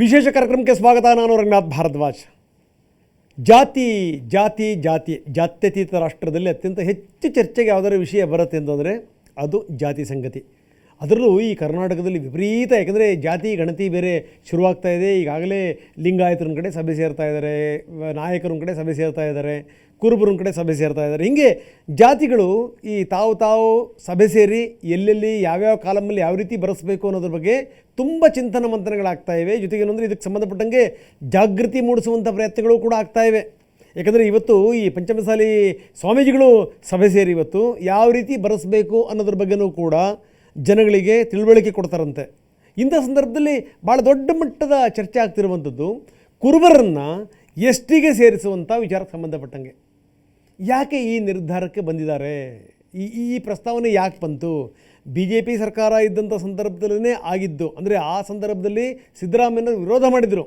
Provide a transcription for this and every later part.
ವಿಶೇಷ ಕಾರ್ಯಕ್ರಮಕ್ಕೆ ಸ್ವಾಗತ. ನಾನು ರಂಗನಾಥ್ ಭಾರದ್ವಾಜ್. ಜಾತಿ ಜಾತಿ ಜಾತಿ, ಜಾತ್ಯತೀತ ರಾಷ್ಟ್ರದಲ್ಲಿ ಅತ್ಯಂತ ಹೆಚ್ಚು ಚರ್ಚೆಗೆ ಯಾವುದಾದ್ರು ವಿಷಯ ಬರುತ್ತೆ ಅಂತಂದರೆ ಅದು ಜಾತಿ ಸಂಗತಿ. ಅದರಲ್ಲೂ ಈ ಕರ್ನಾಟಕದಲ್ಲಿ ವಿಪರೀತ, ಯಾಕಂದರೆ ಜಾತಿ, ಗಣತಿ ಬೇರೆ ಶುರುವಾಗ್ತಾ ಇದೆ. ಈಗಾಗಲೇ ಲಿಂಗಾಯತರ ಕಡೆ ಸಭೆ ಸೇರ್ತಾ ಇದ್ದಾರೆ, ನಾಯಕರ ಕಡೆ ಸಭೆ ಸೇರ್ತಾ ಇದ್ದಾರೆ, ಕುರುಬರ ಕಡೆ ಸಭೆ ಸೇರ್ತಾ ಇದ್ದಾರೆ. ಹೀಗೆ ಜಾತಿಗಳು ಈ ತಾವು ತಾವು ಸಭೆ ಸೇರಿ ಎಲ್ಲೆಲ್ಲಿ, ಯಾವ್ಯಾವ ಕಾಲಮಲ್ಲಿ ಯಾವ ರೀತಿ ಬರೆಸಬೇಕು ಅನ್ನೋದ್ರ ಬಗ್ಗೆ ತುಂಬ ಚಿಂತನ ಮಂಥನಗಳಾಗ್ತಾ ಇವೆ. ಜೊತೆಗೆ ಏನಂದರೆ ಇದಕ್ಕೆ ಸಂಬಂಧಪಟ್ಟಂಗೆ ಜಾಗೃತಿ ಮೂಡಿಸುವಂಥ ಪ್ರಯತ್ನಗಳು ಕೂಡ ಆಗ್ತಾ ಇವೆ. ಯಾಕಂದರೆ ಇವತ್ತು ಈ ಪಂಚಮಸಾಲಿ ಸ್ವಾಮೀಜಿಗಳು ಸಭೆ ಸೇರಿ ಇವತ್ತು ಯಾವ ರೀತಿ ಬರೆಸಬೇಕು ಅನ್ನೋದ್ರ ಬಗ್ಗೆನೂ ಕೂಡ ಜನಗಳಿಗೆ ತಿಳುವಳಿಕೆ ಕೊಡ್ತಾರಂತೆ. ಇಂಥ ಸಂದರ್ಭದಲ್ಲಿ ಭಾಳ ದೊಡ್ಡ ಮಟ್ಟದ ಚರ್ಚೆ ಆಗ್ತಿರುವಂಥದ್ದು ಕುರುಬರನ್ನು ಎಷ್ಟಿಗೆ ಸೇರಿಸುವಂಥ ವಿಚಾರಕ್ಕೆ ಸಂಬಂಧಪಟ್ಟಂಗೆ. ಯಾಕೆ ಈ ನಿರ್ಧಾರಕ್ಕೆ ಬಂದಿದ್ದಾರೆ? ಈ ಈ ಪ್ರಸ್ತಾವನೆ ಯಾಕೆ ಬಂತು? ಬಿ ಜೆ ಪಿ ಸರ್ಕಾರ ಇದ್ದಂಥ ಸಂದರ್ಭದಲ್ಲೇ ಆಗಿದ್ದು, ಅಂದರೆ ಆ ಸಂದರ್ಭದಲ್ಲಿ ಸಿದ್ದರಾಮಯ್ಯನವರು ವಿರೋಧ ಮಾಡಿದರು.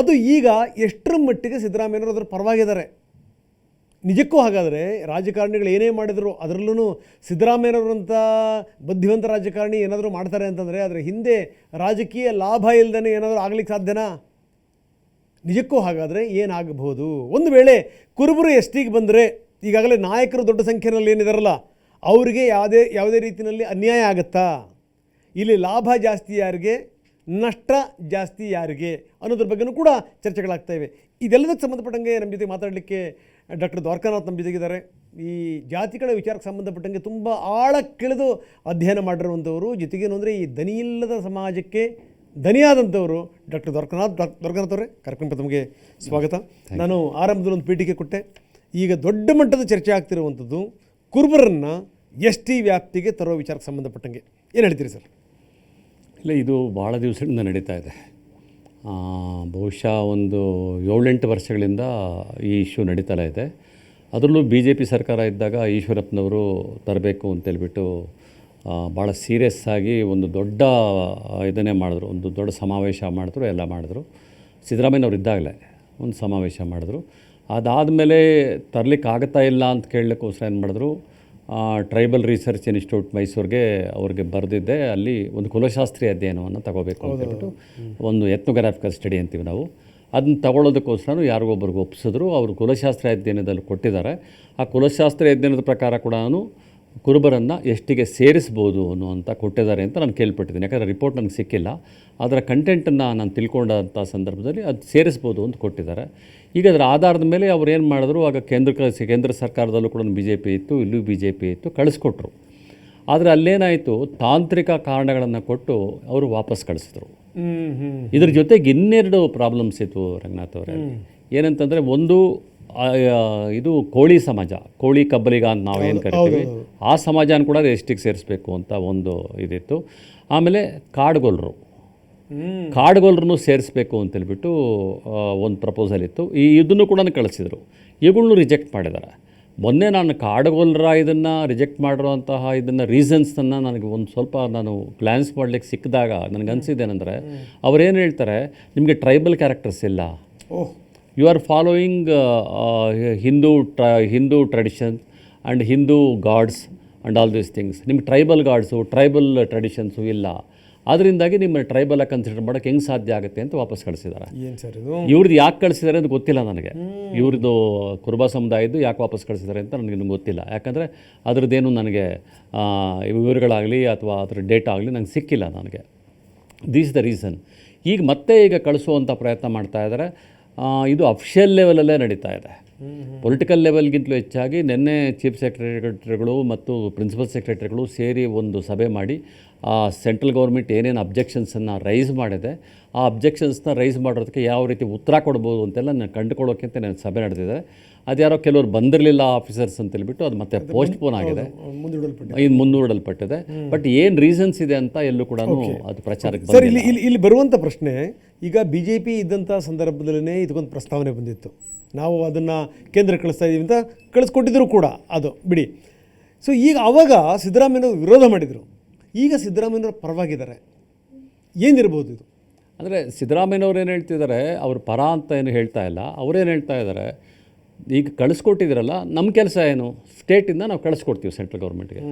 ಅದು ಈಗ ಎಷ್ಟರ ಮಟ್ಟಿಗೆ ಸಿದ್ದರಾಮಯ್ಯನವರು ಅದರ ಪರವಾಗಿದ್ದಾರೆ. ನಿಜಕ್ಕೂ ಹಾಗಾದರೆ ರಾಜಕಾರಣಿಗಳು ಏನೇ ಮಾಡಿದ್ರು ಅದರಲ್ಲೂ ಸಿದ್ದರಾಮಯ್ಯನವರಂಥ ಬುದ್ಧಿವಂತ ರಾಜಕಾರಣಿ ಏನಾದರೂ ಮಾಡ್ತಾರೆ ಅಂತಂದರೆ ಅದರ ಹಿಂದೆ ರಾಜಕೀಯ ಲಾಭ ಇಲ್ಲದೇ ಏನಾದರೂ ಆಗ್ಲಿಕ್ಕೆ ಸಾಧ್ಯನಾ? ನಿಜಕ್ಕೂ ಹಾಗಾದರೆ ಏನಾಗಬಹುದು? ಒಂದು ವೇಳೆ ಕುರುಬರು ಎಷ್ಟಿಗೆ ಬಂದರೆ ಈಗಾಗಲೇ ನಾಯಕರು ದೊಡ್ಡ ಸಂಖ್ಯೆಯಲ್ಲಿ ಏನಿದಾರಲ್ಲ ಅವರಿಗೆ ಯಾವುದೇ ಯಾವುದೇ ರೀತಿಯಲ್ಲಿ ಅನ್ಯಾಯ ಆಗುತ್ತಾ? ಇಲ್ಲಿ ಲಾಭ ಜಾಸ್ತಿ ಯಾರಿಗೆ ನಷ್ಟ ಜಾಸ್ತಿ ಯಾರಿಗೆ ಅನ್ನೋದ್ರ ಬಗ್ಗೆನೂ ಕೂಡ ಚರ್ಚೆಗಳಾಗ್ತಾಯಿವೆ ಇದೆಲ್ಲದಕ್ಕೆ ಸಂಬಂಧಪಟ್ಟಂಗೆ ನಮ್ಮ ಜೊತೆ ಮಾತಾಡಲಿಕ್ಕೆ ಡಾಕ್ಟರ್ ದ್ವಾರಕಾನಾಥ್ ನಮ್ಮ ಜೊತೆಗಿದ್ದಾರೆ. ಈ ಜಾತಿಗಳ ವಿಚಾರಕ್ಕೆ ಸಂಬಂಧಪಟ್ಟಂಗೆ ತುಂಬ ಆಳಕ್ಕಿಳಿದು ಅಧ್ಯಯನ ಮಾಡಿರುವಂಥವರು. ಜೊತೆಗೇನು ಅಂದರೆ ಈ ದನಿಯಿಲ್ಲದ ಸಮಾಜಕ್ಕೆ ದನಿಯಾದಂಥವರು ಡಾಕ್ಟರ್ ದ್ವಾರಕನಾಥ್ ಡಾಕ್ಟರ್ ದ್ವಾರಕನಾಥ್ ಅವರೇ ಕಾರ್ಯಕ್ರಮಕ್ಕೆ ತಮಗೆ ಸ್ವಾಗತ. ನಾನು ಆರಂಭದಲ್ಲಿ ಒಂದು ಪೀಠಿಕೆ ಕೊಟ್ಟೆ. ಈಗ ದೊಡ್ಡ ಮಟ್ಟದ ಚರ್ಚೆ ಆಗ್ತಿರುವಂಥದ್ದು ಕುರುಬರನ್ನು ಎಸ್ ಟಿ ವ್ಯಾಪ್ತಿಗೆ ತರೋ ವಿಚಾರಕ್ಕೆ ಸಂಬಂಧಪಟ್ಟಂಗೆ. ಏನು ಹೇಳ್ತೀರಿ ಸರ್? ಇಲ್ಲ, ಇದು ಭಾಳ ದಿವಸದಿಂದ ನಡೀತಾ ಇದೆ. ಬಹುಶಃ ಒಂದು ಏಳೆಂಟು ವರ್ಷಗಳಿಂದ ಈ ಇಶ್ಯೂ ನಡೀತಾ ಇದೆ. ಅದರಲ್ಲೂ ಬಿ ಜೆ ಪಿ ಸರ್ಕಾರ ಇದ್ದಾಗ ಈಶ್ವರಪ್ಪನವರು ತರಬೇಕು ಅಂತೇಳ್ಬಿಟ್ಟು ಭಾಳ ಸೀರಿಯಸ್ ಆಗಿ ಒಂದು ದೊಡ್ಡ ಇದನ್ನೇ ಮಾಡಿದ್ರು. ಒಂದು ದೊಡ್ಡ ಸಮಾವೇಶ ಮಾಡಿದ್ರು, ಎಲ್ಲ ಮಾಡಿದ್ರು. ಸಿದ್ದರಾಮಯ್ಯನವ್ರು ಇದ್ದಾಗಲೇ ಒಂದು ಸಮಾವೇಶ ಮಾಡಿದ್ರು. ಅದಾದಮೇಲೆ ತರಲಿಕ್ಕೆ ಆಗ್ತಾ ಇಲ್ಲ ಅಂತ ಕೇಳಲಿಕ್ಕೋಸ್ಕರ ಏನು ಮಾಡಿದ್ರು ಟ್ರೈಬಲ್ ರಿಸರ್ಚ್ ಇನ್ಸ್ಟಿಟ್ಯೂಟ್ ಮೈಸೂರಿಗೆ ಅವ್ರಿಗೆ ಬರೆದಿದ್ದೆ. ಅಲ್ಲಿ ಒಂದು ಕುಲಶಾಸ್ತ್ರೀಯ ಅಧ್ಯಯನವನ್ನು ತಗೋಬೇಕು ಅಂತ ಹೇಳ್ಬಿಟ್ಟು ಒಂದು ಎತ್ನೋಗ್ರಾಫಿಕಲ್ ಸ್ಟಡಿ ಅಂತೀವಿ ನಾವು. ಅದನ್ನ ತಗೊಳ್ಳೋದಕ್ಕೋಸ್ಕರ ಯಾರಿಗೊಬ್ಬರಿಗೆ ಒಪ್ಪಿಸಿದ್ರು ಅವರು ಕುಲಶಾಸ್ತ್ರ ಅಧ್ಯಯನದಲ್ಲಿ ಕೊಟ್ಟಿದ್ದಾರೆ. ಆ ಕುಲಶಾಸ್ತ್ರ ಅಧ್ಯಯನದ ಪ್ರಕಾರ ಕೂಡ ಕುರುಬರನ್ನು ಎಷ್ಟಿಗೆ ಸೇರಿಸ್ಬೋದು ಅನ್ನುವಂಥ ಕೊಟ್ಟಿದ್ದಾರೆ ಅಂತ ನಾನು ಕೇಳ್ಪಟ್ಟಿದ್ದೀನಿ. ಯಾಕಂದರೆ ರಿಪೋರ್ಟ್ ನನಗೆ ಸಿಕ್ಕಿಲ್ಲ. ಅದರ ಕಂಟೆಂಟನ್ನು ನಾನು ತಿಳ್ಕೊಂಡಂಥ ಸಂದರ್ಭದಲ್ಲಿ ಅದು ಸೇರಿಸ್ಬೋದು ಅಂತ ಕೊಟ್ಟಿದ್ದಾರೆ. ಈಗ ಅದರ ಆಧಾರದ ಮೇಲೆ ಅವ್ರು ಏನು ಮಾಡಿದ್ರು? ಆಗ ಕೇಂದ್ರ ಕೇಂದ್ರ ಸರ್ಕಾರದಲ್ಲೂ ಕೂಡ ಬಿ ಜೆ ಪಿ ಇತ್ತು ಇಲ್ಲೂ ಬಿ ಜೆ ಪಿ ಇತ್ತು ಕಳಿಸ್ಕೊಟ್ರು. ಆದರೆ ಅಲ್ಲೇನಾಯಿತು? ತಾಂತ್ರಿಕ ಕಾರಣಗಳನ್ನು ಕೊಟ್ಟು ಅವರು ವಾಪಸ್ ಕಳಿಸಿದ್ರು. ಇದ್ರ ಜೊತೆಗೆ ಇನ್ನೆರಡು ಪ್ರಾಬ್ಲಮ್ಸ್ ಇತ್ತು ರಂಗನಾಥ್ ಅವರೇ ಏನಂತಂದರೆ ಒಂದು ಇದು ಕೋಳಿ ಸಮಾಜ ಕೋಳಿ ಕಬ್ಬಲಿಗ ಅಂತ ನಾವು ಏನು ಕರಿತೀವಿ ಆ ಸಮಾಜನ ಕೂಡ ಎಷ್ಟಿಗೆ ಸೇರಿಸ್ಬೇಕು ಅಂತ ಒಂದು ಇದಿತ್ತು. ಆಮೇಲೆ ಕಾಡುಗೊಲ್ಲರು ಕಾಡುಗೊಲ್ಲರನ್ನು ಸೇರಿಸ್ಬೇಕು ಅಂತೇಳ್ಬಿಟ್ಟು ಒಂದು ಪ್ರಪೋಸಲ್ ಇತ್ತು. ಈ ಇದನ್ನು ಕೂಡ ಕಳಿಸಿದರು. ಇವುಗಳನ್ನು ರಿಜೆಕ್ಟ್ ಮಾಡಿದ್ದಾರೆ ಮೊನ್ನೆ ನಾನು ಕಾಡುಗೊಲ್ಲರ ಇದನ್ನು ರಿಜೆಕ್ಟ್ ಮಾಡಿರುವಂತಹ ಇದನ್ನು ರೀಸನ್ಸನ್ನು ನನಗೆ ಒಂದು ಸ್ವಲ್ಪ ನಾನು ಗ್ಲ್ಯಾನ್ಸ್ ಮಾಡಲಿಕ್ಕೆ ಸಿಕ್ಕಿದಾಗ ನನಗೆ ಅನಿಸಿದ್ದೇನೆಂದರೆ ಅವರೇನು ಹೇಳ್ತಾರೆ ನಿಮಗೆ ಟ್ರೈಬಲ್ ಕ್ಯಾರೆಕ್ಟರ್ಸ್ ಇಲ್ಲ. Oh. You are following Hindu ಟ್ರ Hindu tradition and Hindu gods and all these things ನಿಮ್ಮ ಟ್ರೈಬಲ್ ಗಾಡ್ಸು ಟ್ರೈಬಲ್ ಟ್ರೆಡಿಷನ್ಸು ಇಲ್ಲ. ಅದರಿಂದಾಗಿ ನಿಮ್ಮ ಟ್ರೈಬಲ್ ಕನ್ಸಿಡರ್ ಮಾಡೋಕ್ಕೆ ಹೆಂಗೆ ಸಾಧ್ಯ ಆಗುತ್ತೆ ಅಂತ ವಾಪಸ್ ಕಳಿಸಿದ್ದಾರೆ. ಇವ್ರದ್ದು ಯಾಕೆ ಕಳಿಸಿದ್ದಾರೆ ಅಂತ ಗೊತ್ತಿಲ್ಲ ನನಗೆ. ಇವ್ರದ್ದು ಕುರುಬ ಸಮುದಾಯದ್ದು ಯಾಕೆ ವಾಪಸ್ ಕಳಿಸಿದ್ದಾರೆ ಅಂತ ನನಗೆ ಗೊತ್ತಿಲ್ಲ. ಯಾಕಂದರೆ ಅದರದ್ದೇನು ನನಗೆ ವಿವರಗಳಾಗಲಿ ಅಥವಾ ಅದ್ರ ಡೇಟ್ ಆಗಲಿ ನಂಗೆ ಸಿಕ್ಕಿಲ್ಲ ನನಗೆ. ದಿಸ್ ದ ರೀಸನ್ ಈಗ ಮತ್ತೆ ಈಗ ಕಳಿಸುವಂಥ ಪ್ರಯತ್ನ ಮಾಡ್ತಾ ಇದ್ದಾರೆ. ಇದು ಅಫಿಷಿಯಲ್ ಲೆವೆಲಲ್ಲೇ ನಡೀತಾ ಇದೆ. ಪೊಲಿಟಿಕಲ್ ಲೆವೆಲ್ಗಿಂತಲೂ ಹೆಚ್ಚಾಗಿ ನಿನ್ನೆ ಚೀಫ್ ಸೆಕ್ರೆಟರಿಗಳು ಮತ್ತು ಪ್ರಿನ್ಸಿಪಲ್ ಸೆಕ್ರೆಟರಿಗಳು ಸೇರಿ ಒಂದು ಸಭೆ ಮಾಡಿ ಆ ಸೆಂಟ್ರಲ್ ಗೌರ್ಮೆಂಟ್ ಏನೇನು ಅಬ್ಜೆಕ್ಷನ್ಸನ್ನು ರೈಸ್ ಮಾಡಿದೆ ಆ ಅಬ್ಜೆಕ್ಷನ್ಸ್ನ ರೈಸ್ ಮಾಡೋದಕ್ಕೆ ಯಾವ ರೀತಿ ಉತ್ತರ ಕೊಡ್ಬೋದು ಅಂತೆಲ್ಲ ನಾನು ಕಂಡುಕೊಳ್ಳೋಕೆ ಅಂತ ನಾನು ಸಭೆ ನಡೆದಿದೆ. ಅದ್ಯಾರೋ ಕೆಲವರು ಬಂದಿರಲಿಲ್ಲ ಆಫೀಸರ್ಸ್ ಅಂತ ಅಂತೇಳ್ಬಿಟ್ಟು ಅದು ಮತ್ತೆ ಪೋಸ್ಟ್ ಪೋನ್ ಆಗಿದೆ. ಇನ್ನು ಇದು ಮುಂದೂಡಲ್ಪಟ್ಟಿದೆ ಬಟ್ ಏನು ರೀಸನ್ಸ್ ಇದೆ ಅಂತ ಎಲ್ಲೂ ಕೂಡ ಅದು ಪ್ರಚಾರಕ್ಕೆ ಸರ್ ಇಲ್ಲಿ ಇಲ್ಲಿ ಇಲ್ಲಿ ಬರುವಂಥ ಪ್ರಶ್ನೆ ಈಗ ಬಿ ಜೆ ಪಿ ಇದ್ದಂಥ ಸಂದರ್ಭದಲ್ಲೇ ಇದಕ್ಕೊಂದು ಪ್ರಸ್ತಾವನೆ ಬಂದಿತ್ತು. ನಾವು ಅದನ್ನು ಕೇಂದ್ರ ಕಳಿಸ್ತಾ ಇದ್ದೀವಿ ಅಂತ ಕಳಿಸ್ಕೊಟ್ಟಿದ್ರು ಕೂಡ ಅದು, ಬಿಡಿ. ಸೊ ಈಗ ಅವಾಗ ಸಿದ್ದರಾಮಯ್ಯನವರು ವಿರೋಧ ಮಾಡಿದರು. ಈಗ ಸಿದ್ದರಾಮಯ್ಯವ್ರ ಪರವಾಗಿದ್ದಾರೆ. ಏನಿರ್ಬೋದು ಇದು? ಅಂದರೆ ಸಿದ್ದರಾಮಯ್ಯನವ್ರು ಏನು ಹೇಳ್ತಿದ್ದಾರೆ, ಅವ್ರ ಪರ ಅಂತ ಏನು ಹೇಳ್ತಾ ಇಲ್ಲ. ಅವರೇನು ಹೇಳ್ತಾ ಇದ್ದಾರೆ ಈಗ ಕಳಿಸ್ಕೊಟ್ಟಿದ್ರಲ್ಲ ನಮ್ಮ ಕೆಲಸ ಏನು? ಸ್ಟೇಟಿಂದ ನಾವು ಕಳಿಸ್ಕೊಡ್ತೀವಿ ಸೆಂಟ್ರಲ್ ಗೌರ್ಮೆಂಟ್ಗೆ.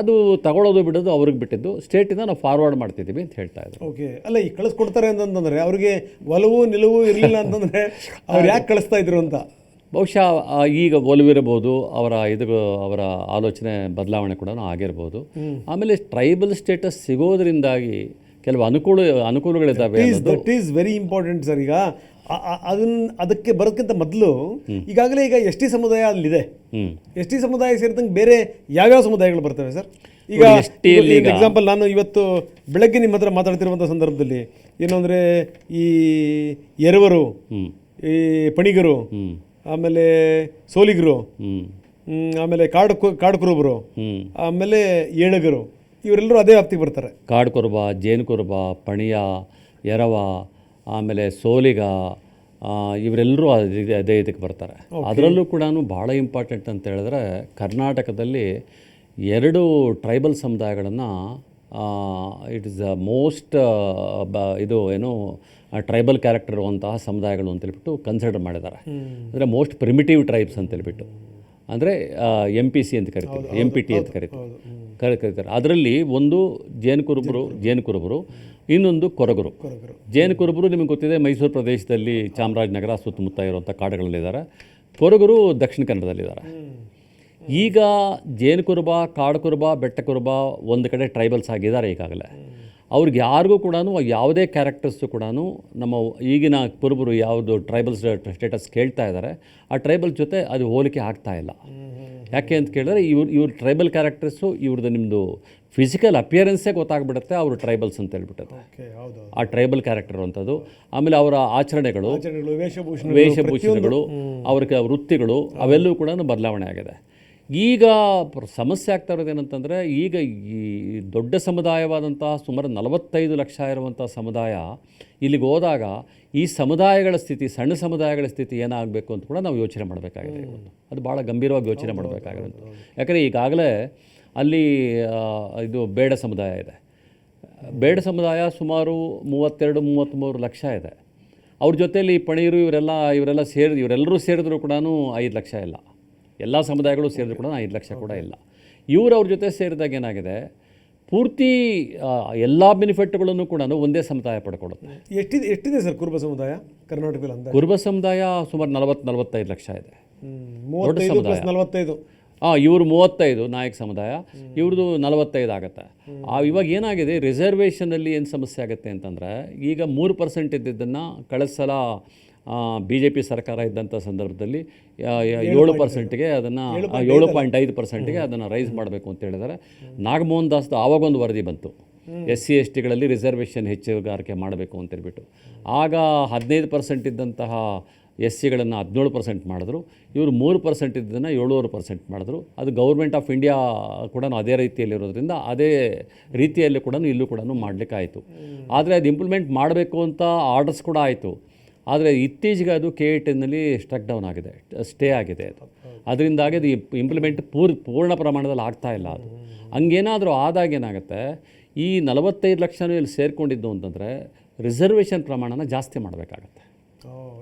ಅದು ತಗೊಳ್ಳೋದು ಬಿಡೋದು ಅವ್ರಿಗೆ ಬಿಟ್ಟಿದ್ದು ಸ್ಟೇಟಿಂದ ನಾವು ಫಾರ್ವರ್ಡ್ ಮಾಡ್ತಿದ್ದೀವಿ ಅಂತ ಹೇಳ್ತಾ ಇದ್ದಾರೆ ಓಕೆ. ಅಲ್ಲ ಈಗ ಕಳಿಸ್ಕೊಡ್ತಾರೆ ಅಂತಂದ್ರೆ ಅವ್ರಿಗೆ ಒಲವು ನಿಲುವು ಇರಲಿಲ್ಲ ಅಂತಂದ್ರೆ ಅವ್ರು ಯಾಕೆ ಕಳಿಸ್ತಾ ಇದ್ರು ಅಂತ? ಬಹುಶಃ ಈಗ ಒಲವಿರಬಹುದು ಅವರ ಇದು ಅವರ ಆಲೋಚನೆ ಬದಲಾವಣೆ ಕೂಡ ಆಗಿರ್ಬೋದು. ಆಮೇಲೆ ಟ್ರೈಬಲ್ ಸ್ಟೇಟಸ್ ಸಿಗೋದ್ರಿಂದಾಗಿ ಕೆಲವು ಅನುಕೂಲ ಅನುಕೂಲಗಳಿದ್ದಾವೆ that is very important sir ಈಗ. ಅದನ್ನ ಅದಕ್ಕೆ ಬರೋದಕ್ಕಿಂತ ಮೊದಲು ಈಗಾಗಲೇ ಈಗ ಎಸ್ ಟಿ ಸಮುದಾಯ ಅಲ್ಲಿದೆ. ಎಸ್ ಟಿ ಸಮುದಾಯ ಸೇರಿದಂಗೆ ಬೇರೆ ಯಾವ್ಯಾವ ಸಮುದಾಯಗಳು ಬರ್ತವೆ ಸರ್? ಈಗ ಎಕ್ಸಾಂಪಲ್ ನಾನು ಇವತ್ತು ಬೆಳಗ್ಗೆ ನಿಮ್ಮ ಹತ್ರ ಮಾತಾಡ್ತಿರುವಂಥ ಸಂದರ್ಭದಲ್ಲಿ ಏನು ಅಂದರೆ ಈ ಎರವರು ಈ ಪಣಿಗರು ಆಮೇಲೆ ಸೋಲಿಗರು ಆಮೇಲೆ ಕಾಡು ಕಾಡು ಕುರುಬರು ಆಮೇಲೆ ಏಳಗರು ಇವರೆಲ್ಲರೂ ಅದೇ ವ್ಯಾಪ್ತಿಗೆ ಬರ್ತಾರೆ. ಕಾಡು ಕುರುಬ ಜೇನು ಕುರುಬ ಪಣಿಯ ಎರವ ಆಮೇಲೆ ಸೋಲಿಗ ಇವರೆಲ್ಲರೂ ಅದೇ ಅದೇ ಇದಕ್ಕೆ ಬರ್ತಾರೆ. ಅದರಲ್ಲೂ ಕೂಡ ಭಾಳ ಇಂಪಾರ್ಟೆಂಟ್ ಅಂತ ಹೇಳಿದ್ರೆ ಕರ್ನಾಟಕದಲ್ಲಿ ಎರಡು ಟ್ರೈಬಲ್ ಸಮುದಾಯಗಳನ್ನು ಇಟ್ ಇಸ್ ದ ಮೋಸ್ಟ್ ಬ ಇದು ಏನು ಟ್ರೈಬಲ್ ಕ್ಯಾರೆಕ್ಟರ್ ಇರುವಂತಹ ಸಮುದಾಯಗಳು ಅಂತೇಳ್ಬಿಟ್ಟು ಕನ್ಸಿಡರ್ ಮಾಡಿದ್ದಾರೆ. ಅಂದರೆ ಮೋಸ್ಟ್ ಪ್ರಿಮಿಟಿವ್ ಟ್ರೈಬ್ಸ್ ಅಂತೇಳ್ಬಿಟ್ಟು ಅಂದರೆ ಎಂ ಪಿ ಸಿ ಅಂತ ಕರಿತೀವಿ ಎಂ ಪಿ ಟಿ ಅಂತ ಕರಿತೀವಿ. ಕರೆ ಕರೀತಾರೆ ಅದರಲ್ಲಿ ಒಂದು ಜೇನು ಕುರುಬರು ಜೇನು ಕುರುಬರು. ಇನ್ನೊಂದು ಕೊರಗರು. ಜೇನು ಕುರುಬರು ನಿಮಗೆ ಗೊತ್ತಿದೆ ಮೈಸೂರು ಪ್ರದೇಶದಲ್ಲಿ ಚಾಮರಾಜನಗರ ಸುತ್ತಮುತ್ತ ಇರುವಂಥ ಕಾಡುಗಳಲ್ಲಿದ್ದಾರೆ. ಕೊರಗರು ದಕ್ಷಿಣ ಕನ್ನಡದಲ್ಲಿದ್ದಾರೆ. ಈಗ ಜೇನು ಕುರುಬ ಕಾಡು ಕುರುಬ ಬೆಟ್ಟ ಕುರುಬ ಒಂದು ಕಡೆ ಟ್ರೈಬಲ್ಸ್ ಆಗಿದ್ದಾರೆ ಈಗಾಗಲೇ. ಅವ್ರಿಗೆ ಯಾರಿಗೂ ಕೂಡ ಯಾವುದೇ ಕ್ಯಾರೆಕ್ಟರ್ಸು ಕೂಡ ನಮ್ಮ ಈಗಿನ ಕುರುಬರು ಯಾವುದು ಟ್ರೈಬಲ್ಸ್ ಸ್ಟೇಟಸ್ ಕೇಳ್ತಾ ಇದ್ದಾರೆ ಆ ಟ್ರೈಬಲ್ ಜೊತೆ ಅದು ಹೋಲಿಕೆ ಆಗ್ತಾ ಇಲ್ಲ. ಯಾಕೆ ಅಂತ ಕೇಳಿದ್ರೆ ಇವ್ರು ಇವ್ರ ಟ್ರೈಬಲ್ ಕ್ಯಾರೆಕ್ಟರ್ಸು ಇವ್ರದ್ದು ನಿಮ್ಮದು ಫಿಸಿಕಲ್ ಅಪಿಯರೆನ್ಸೇ ಗೊತ್ತಾಗ್ಬಿಡುತ್ತೆ ಅವರು ಟ್ರೈಬಲ್ಸ್ ಅಂತ ಹೇಳ್ಬಿಟ್ಟದ್ದು. ಆ ಟ್ರೈಬಲ್ ಕ್ಯಾರೆಕ್ಟರ್ ಅಂಥದ್ದು. ಆಮೇಲೆ ಅವರ ಆಚರಣೆಗಳು ಆಚರಣೆಗಳು ವೇಷಭೂಷಣ ವೇಷಭೂಷಣಗಳು ಅವ್ರ ವೃತ್ತಿಗಳು ಅವೆಲ್ಲವೂ ಕೂಡ ಬದಲಾವಣೆ ಆಗಿದೆ. ಈಗ ಸಮಸ್ಯೆ ಆಗ್ತಾ ಇರೋದು ಏನಂತಂದರೆ ಈಗ ಈ ದೊಡ್ಡ ಸಮುದಾಯವಾದಂತಹ ಸುಮಾರು ನಲವತ್ತೈದು ಲಕ್ಷ ಇರುವಂಥ ಸಮುದಾಯ ಇಲ್ಲಿಗೆ ಹೋದಾಗ ಈ ಸಮುದಾಯಗಳ ಸ್ಥಿತಿ ಸಣ್ಣ ಸಮುದಾಯಗಳ ಸ್ಥಿತಿ ಏನಾಗಬೇಕು ಅಂತ ಕೂಡ ನಾವು ಯೋಚನೆ ಮಾಡಬೇಕಾಗಿದೆ ಅದು ಭಾಳ ಗಂಭೀರವಾಗಿ ಯೋಚನೆ ಮಾಡಬೇಕಾಗಿರೋದು ಯಾಕಂದರೆ ಈಗಾಗಲೇ ಅಲ್ಲಿ ಇದು ಬೇಡ ಸಮುದಾಯ ಇದೆ. ಬೇಡ ಸಮುದಾಯ ಸುಮಾರು ಮೂವತ್ತೆರಡು ಮೂವತ್ತ್ಮೂರು ಲಕ್ಷ ಇದೆ. ಅವ್ರ ಜೊತೆಯಲ್ಲಿ ಪಣೀರು ಇವರೆಲ್ಲ ಇವರೆಲ್ಲ ಸೇರಿ ಇವರೆಲ್ಲರೂ ಸೇರಿದ್ರು ಕೂಡ ಐದು ಲಕ್ಷ ಇಲ್ಲ. ಎಲ್ಲ ಸಮುದಾಯಗಳು ಸೇರಿದ್ರು ಕೂಡ ಐದು ಲಕ್ಷ ಕೂಡ ಇಲ್ಲ. ಇವರು ಅವ್ರ ಜೊತೆ ಸೇರಿದಾಗ ಏನಾಗಿದೆ? ಪೂರ್ತಿ ಎಲ್ಲ ಬೆನಿಫಿಟ್ಗಳನ್ನು ಕೂಡ ಒಂದೇ ಸಮುದಾಯ ಪಡ್ಕೊಡುತ್ತೆ ಎಷ್ಟಿದೆ ಎಷ್ಟಿದೆ ಸರ್ ಕುರುಬ ಸಮುದಾಯ ಕರ್ನಾಟಕದಲ್ಲಿ ಕುರುಬ ಸಮುದಾಯ ಸುಮಾರು ನಲವತ್ತು ನಲವತ್ತೈದು ಲಕ್ಷ ಇದೆ. ದೊಡ್ಡ ಸಮುದಾಯ. ನಲವತ್ತೈದು. ಹಾಂ ಇವರು ಮೂವತ್ತೈದು ನಾಯಕ ಸಮುದಾಯ. ಇವ್ರದ್ದು ನಲವತ್ತೈದು ಆಗುತ್ತೆ. ಆ ಇವಾಗ ಏನಾಗಿದೆ? ರಿಸರ್ವೇಷನಲ್ಲಿ ಏನು ಸಮಸ್ಯೆ ಆಗುತ್ತೆ ಅಂತಂದರೆ ಈಗ ಮೂರು ಪರ್ಸೆಂಟ್ ಇದ್ದಿದ್ದನ್ನು ಕಳೆದ ಸಲ ಬಿ ಜೆ ಪಿ ಸರ್ಕಾರ ಇದ್ದಂಥ ಸಂದರ್ಭದಲ್ಲಿ ಏಳು ಪರ್ಸೆಂಟ್ಗೆ ಅದನ್ನು ಏಳು ಪಾಯಿಂಟ್ ಐದು ಪರ್ಸೆಂಟ್ಗೆ ಅದನ್ನು ರೈಸ್ ಮಾಡಬೇಕು ಅಂತ ಹೇಳಿದರೆ. ನಾಗಮೋಹನ್ ದಾಸ್ ಆವಾಗೊಂದು ವರದಿ ಬಂತು. ಎಸ್ ಸಿ ಎಸ್ ಟಿಗಳಲ್ಲಿ ರಿಸರ್ವೇಷನ್ ಹೆಚ್ಚುಗಾರಿಕೆ ಮಾಡಬೇಕು ಅಂತೇಳ್ಬಿಟ್ಟು ಆಗ ಹದಿನೈದು ಪರ್ಸೆಂಟ್ ಇದ್ದಂತಹ ಎಸ್ ಸಿಗಳನ್ನು ಹದಿನೇಳು ಪರ್ಸೆಂಟ್ ಮಾಡಿದ್ರು. ಇವರು ಮೂರು ಪರ್ಸೆಂಟ್ ಇದ್ದನ್ನು ಏಳುವರೆ ಪರ್ಸೆಂಟ್ ಮಾಡಿದ್ರು. ಅದು ಗೌರ್ಮೆಂಟ್ ಆಫ್ ಇಂಡಿಯಾ ಕೂಡ ಅದೇ ರೀತಿಯಲ್ಲಿರೋದ್ರಿಂದ ಅದೇ ರೀತಿಯಲ್ಲಿ ಕೂಡ ಇಲ್ಲೂ ಕೂಡ ಮಾಡಲಿಕ್ಕಾಯಿತು. ಆದರೆ ಅದು ಇಂಪ್ಲಿಮೆಂಟ್ ಮಾಡಬೇಕು ಅಂತ ಆರ್ಡರ್ಸ್ ಕೂಡ ಆಯಿತು. ಆದರೆ ಇತ್ತೀಚೆಗೆ ಅದು ಕೆ ಎ ಟೆನ್ನಲ್ಲಿ ಸ್ಟ್ರಕ್ ಡೌನ್ ಆಗಿದೆ ಸ್ಟೇ ಆಗಿದೆ ಅದು. ಅದರಿಂದಾಗಿ ಅದು ಇಂಪ್ಲಿಮೆಂಟ್ ಪೂರ್ ಪೂರ್ಣ ಪ್ರಮಾಣದಲ್ಲಿ ಆಗ್ತಾ ಇಲ್ಲ ಅದು. ಹಂಗೇನಾದರೂ ಆದಾಗ ಏನಾಗುತ್ತೆ ಈ ನಲವತ್ತೈದು ಲಕ್ಷನೂ ಇಲ್ಲಿ ಸೇರಿಕೊಂಡಿದ್ದು ಅಂತಂದರೆ ರಿಸರ್ವೇಷನ್ ಪ್ರಮಾಣನ ಜಾಸ್ತಿ ಮಾಡಬೇಕಾಗತ್ತೆ.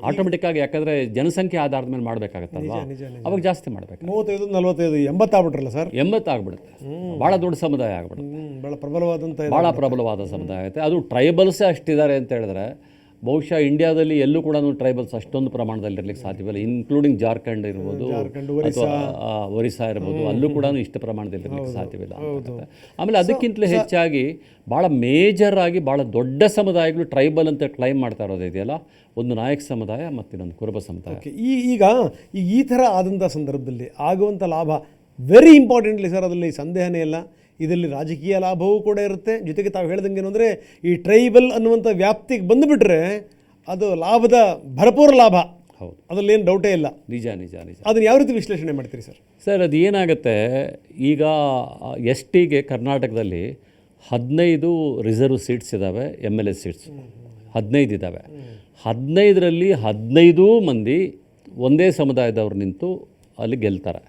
ಆಟೋಮೆಟಿಕ್ಕಾಗಿ ಯಾಕಂದರೆ ಜನಸಂಖ್ಯೆ ಆಧಾರದ ಮೇಲೆ ಮಾಡಬೇಕಾಗತ್ತಲ್ವಾ? ಅವಾಗ ಜಾಸ್ತಿ ಮಾಡಬೇಕು ಮೂವತ್ತೈದು ನಲವತ್ತೈದು ಎಂಬತ್ತಾಗ್ಬಿಟ್ರಲ್ಲ ಸರ್? ಎಂಬತ್ತು ಆಗ್ಬಿಡುತ್ತೆ. ಭಾಳ ದೊಡ್ಡ ಸಮುದಾಯ ಆಗ್ಬಿಡುತ್ತೆ. ಬಹಳ ಭಾಳ ಪ್ರಬಲವಾದಂಥ. ಭಾಳ ಪ್ರಬಲವಾದ ಸಮುದಾಯ ಆಗುತ್ತೆ. ಅದು ಟ್ರೈಬಲ್ಸೇ ಅಷ್ಟಿದ್ದಾರೆ ಅಂತ ಹೇಳಿದ್ರೆ ಬಹುಶಃ ಇಂಡಿಯಾದಲ್ಲಿ ಎಲ್ಲೂ ಕೂಡ ಟ್ರೈಬಲ್ಸ್ ಅಷ್ಟೊಂದು ಪ್ರಮಾಣದಲ್ಲಿ ಇರಲಿಕ್ಕೆ ಸಾಧ್ಯವಿಲ್ಲ ಇನ್ಕ್ಲೂಡಿಂಗ್ ಜಾರ್ಖಂಡ್ ಇರ್ಬೋದು ಅಥವಾ ಒರಿಸ್ಸಾ ಇರ್ಬೋದು ಅಲ್ಲೂ ಕೂಡ ಇಷ್ಟು ಪ್ರಮಾಣದಲ್ಲಿ ಇರಲಿಕ್ಕೆ ಸಾಧ್ಯವಿಲ್ಲ ಆಮೇಲೆ ಅದಕ್ಕಿಂತಲೂ ಹೆಚ್ಚಾಗಿ ಭಾಳ ಮೇಜರ್ ಆಗಿ ಭಾಳ ದೊಡ್ಡ ಸಮುದಾಯಗಳು ಟ್ರೈಬಲ್ ಅಂತ ಕ್ಲೈಮ್ ಮಾಡ್ತಾ ಇರೋದು ಇದೆಯಲ್ಲ? ಒಂದು ನಾಯಕ ಸಮುದಾಯ ಮತ್ತು ಇನ್ನೊಂದು ಕುರುಬ ಸಮುದಾಯ. ಈಗ ಈ ಈ ಥರ ಆದಂಥ ಸಂದರ್ಭದಲ್ಲಿ ಆಗುವಂಥ ಲಾಭ ವೆರಿ ಇಂಪಾರ್ಟೆಂಟ್ಲಿ ಸರ್ ಅದರಲ್ಲಿ ಸಂದೇಹನೇ ಇಲ್ಲ. ಇದರಲ್ಲಿ ರಾಜಕೀಯ ಲಾಭವೂ ಕೂಡ ಇರುತ್ತೆ. ಜೊತೆಗೆ ತಾವು ಹೇಳ್ದಂಗೆ ಏನು ಅಂದರೆ ಈ ಟ್ರೈಬಲ್ ಅನ್ನುವಂಥ ವ್ಯಾಪ್ತಿಗೆ ಬಂದುಬಿಟ್ರೆ ಅದು ಲಾಭದ ಭರಪೂರ ಲಾಭ. ಹೌದು. ಅದರಲ್ಲಿ ಏನು ಡೌಟೇ ಇಲ್ಲ. ನಿಜ ನಿಜ ನಿಜ. ಅದನ್ನು ಯಾವ ರೀತಿ ವಿಶ್ಲೇಷಣೆ ಮಾಡ್ತೀರಿ ಸರ್? ಸರ್ ಅದು ಏನಾಗುತ್ತೆ ಈಗ ಎಸ್ ಟಿಗೆ ಕರ್ನಾಟಕದಲ್ಲಿ ಹದಿನೈದು ರಿಸರ್ವ್ ಸೀಟ್ಸ್ ಇದ್ದಾವೆ ಎಂ ಎಲ್ ಎ ಸೀಟ್ಸ್ ಹದಿನೈದು ಇದ್ದಾವೆ ಹದಿನೈದರಲ್ಲಿ ಹದಿನೈದು ಮಂದಿ ಒಂದೇ ಸಮುದಾಯದವ್ರು ನಿಂತು ಅಲ್ಲಿ ಗೆಲ್ತಾರೆ.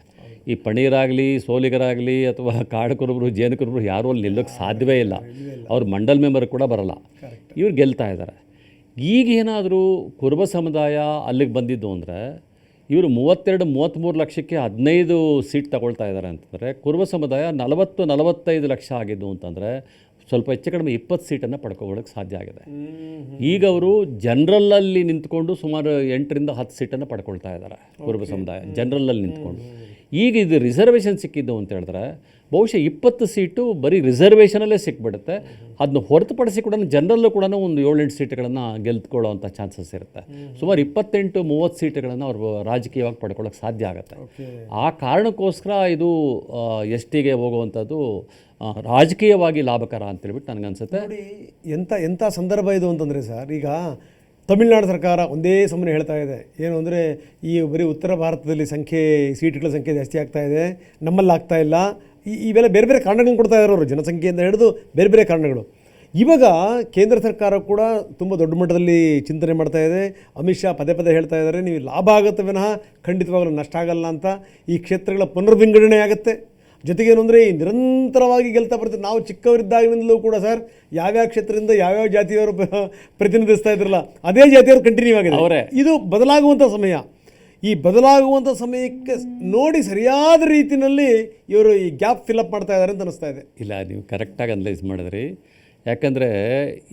ಈ ಪಣೀರಾಗಲಿ ಸೋಲಿಗರಾಗಲಿ ಅಥವಾ ಕಾಡು ಕುರುಬರು ಜೇನು ಕುರುಬರು ಯಾರೂ ಅಲ್ಲಿ ನಿಲ್ಲೋಕ್ಕೆ ಸಾಧ್ಯವೇ ಇಲ್ಲ. ಅವ್ರ ಮಂಡಲ್ ಮೆಂಬರ್ ಕೂಡ ಬರಲ್ಲ. ಇವ್ರು ಗೆಲ್ತಾ ಇದ್ದಾರೆ ಈಗ ಏನಾದರೂ ಕುರುಬ ಸಮುದಾಯ ಅಲ್ಲಿಗೆ ಬಂದಿದ್ದು ಅಂದರೆ ಇವರು ಮೂವತ್ತೆರಡು ಮೂವತ್ತ್ಮೂರು ಲಕ್ಷಕ್ಕೆ ಹದಿನೈದು ಸೀಟ್ ತಗೊಳ್ತಾ ಇದ್ದಾರೆ ಅಂತಂದರೆ ಕುರುಬ ಸಮುದಾಯ ನಲವತ್ತು ನಲವತ್ತೈದು ಲಕ್ಷ ಆಗಿದ್ದು ಅಂತಂದರೆ ಸ್ವಲ್ಪ ಹೆಚ್ಚು ಕಡಿಮೆ ಇಪ್ಪತ್ತು ಸೀಟನ್ನು ಪಡ್ಕೊಳ್ಳೋಕ್ಕೆ ಸಾಧ್ಯ ಆಗಿದೆ. ಈಗ ಅವರು ಜನರಲ್ಲಲ್ಲಿ ನಿಂತ್ಕೊಂಡು ಸುಮಾರು ಎಂಟರಿಂದ ಹತ್ತು ಸೀಟನ್ನು ಪಡ್ಕೊಳ್ತಾ ಇದ್ದಾರೆ. ಕುರುಬ ಸಮುದಾಯ ಜನರಲ್ಲಲ್ಲಿ ನಿಂತ್ಕೊಂಡು. ಈಗ ಇದು ರಿಸರ್ವೇಷನ್ ಸಿಕ್ಕಿದ್ದು ಅಂತ ಹೇಳಿದ್ರೆ ಬಹುಶಃ ಇಪ್ಪತ್ತು ಸೀಟು ಬರೀ ರಿಸರ್ವೇಷನಲ್ಲೇ ಸಿಕ್ಬಿಡುತ್ತೆ. ಅದನ್ನ ಹೊರತುಪಡಿಸಿ ಕೂಡ ಜನರಲ್ಲೂ ಕೂಡ ಒಂದು ಏಳೆಂಟು ಸೀಟ್ಗಳನ್ನು ಗೆಲ್ತ್ಕೊಳ್ಳೋವಂಥ ಚಾನ್ಸಸ್ ಇರುತ್ತೆ. ಸುಮಾರು ಇಪ್ಪತ್ತೆಂಟು ಮೂವತ್ತು ಸೀಟುಗಳನ್ನು ಅವರು ರಾಜಕೀಯವಾಗಿ ಪಡ್ಕೊಳ್ಳೋಕೆ ಸಾಧ್ಯ ಆಗುತ್ತೆ. ಆ ಕಾರಣಕ್ಕೋಸ್ಕರ ಇದು ಎಸ್ ಟಿಗೆ ಹೋಗುವಂಥದ್ದು ರಾಜಕೀಯವಾಗಿ ಲಾಭಕರ ಅಂತೇಳ್ಬಿಟ್ಟು ನನಗನ್ಸುತ್ತೆ. ನೋಡಿ ಎಂಥ ಎಂಥ ಸಂದರ್ಭ ಇದು ಅಂತಂದರೆ ಸರ್ ಈಗ ತಮಿಳುನಾಡು ಸರ್ಕಾರ ಒಂದೇ ಸಮನೆ ಹೇಳ್ತಾ ಇದೆ. ಏನು ಅಂದರೆ ಈ ಬರೀ ಉತ್ತರ ಭಾರತದಲ್ಲಿ ಸಂಖ್ಯೆ ಸೀಟ್ಗಳ ಸಂಖ್ಯೆ ಜಾಸ್ತಿ ಆಗ್ತಾ ಇದೆ ನಮ್ಮಲ್ಲಿ ಆಗ್ತಾ ಇಲ್ಲ ಈ ಇವೆಲ್ಲ ಬೇರೆ ಬೇರೆ ಕಾರಣಗಳನ್ನು ಕೊಡ್ತಾ ಇರೋರು ಅವರು ಜನಸಂಖ್ಯೆಯಿಂದ ಹಿಡಿದು ಬೇರೆ ಬೇರೆ ಕಾರಣಗಳು. ಇವಾಗ ಕೇಂದ್ರ ಸರ್ಕಾರ ಕೂಡ ತುಂಬ ದೊಡ್ಡ ಮಟ್ಟದಲ್ಲಿ ಚಿಂತನೆ ಮಾಡ್ತಾ ಇದೆ. ಅಮಿತ್ ಶಾ ಪದೇ ಪದೇ ಹೇಳ್ತಾ ಇದ್ದಾರೆ ನೀವು ಲಾಭ ಆಗುತ್ತೆ ವಿನಃ ಖಂಡಿತವಾಗಲೂ ನಷ್ಟ ಆಗಲ್ಲ ಅಂತ ಈ ಕ್ಷೇತ್ರಗಳ ಪುನರ್ವಿಂಗಡಣೆ ಆಗುತ್ತೆ. ಜೊತೆಗೇನು ಅಂದರೆ ಈ ನಿರಂತರವಾಗಿ ಗೆಲ್ತಾ ಬರ್ತದೆ ನಾವು ಚಿಕ್ಕವರಿದ್ದಾಗಿನಿಂದಲೂ ಕೂಡ ಸರ್ ಯಾವ್ಯಾವ ಕ್ಷೇತ್ರದಿಂದ ಯಾವ್ಯಾವ ಜಾತಿಯವರು ಪ್ರತಿನಿಧಿಸ್ತಾ ಇದ್ರಲ್ಲ ಅದೇ ಜಾತಿಯವರು ಕಂಟಿನ್ಯೂ ಆಗಿದೆ. ಅವರೇ. ಇದು ಬದಲಾಗುವಂಥ ಸಮಯ. ಈ ಬದಲಾಗುವಂಥ ಸಮಯಕ್ಕೆ ನೋಡಿ ಸರಿಯಾದ ರೀತಿಯಲ್ಲಿ ಇವರು ಈ ಗ್ಯಾಪ್ ಫಿಲಪ್ ಮಾಡ್ತಾ ಇದ್ದಾರೆ ಅಂತ ಅನಿಸ್ತಾ ಇದೆ. ಇಲ್ಲ ನೀವು ಕರೆಕ್ಟಾಗಿ ಅನಲೈಸ್ ಮಾಡಿದ್ರಿ. ಯಾಕಂದರೆ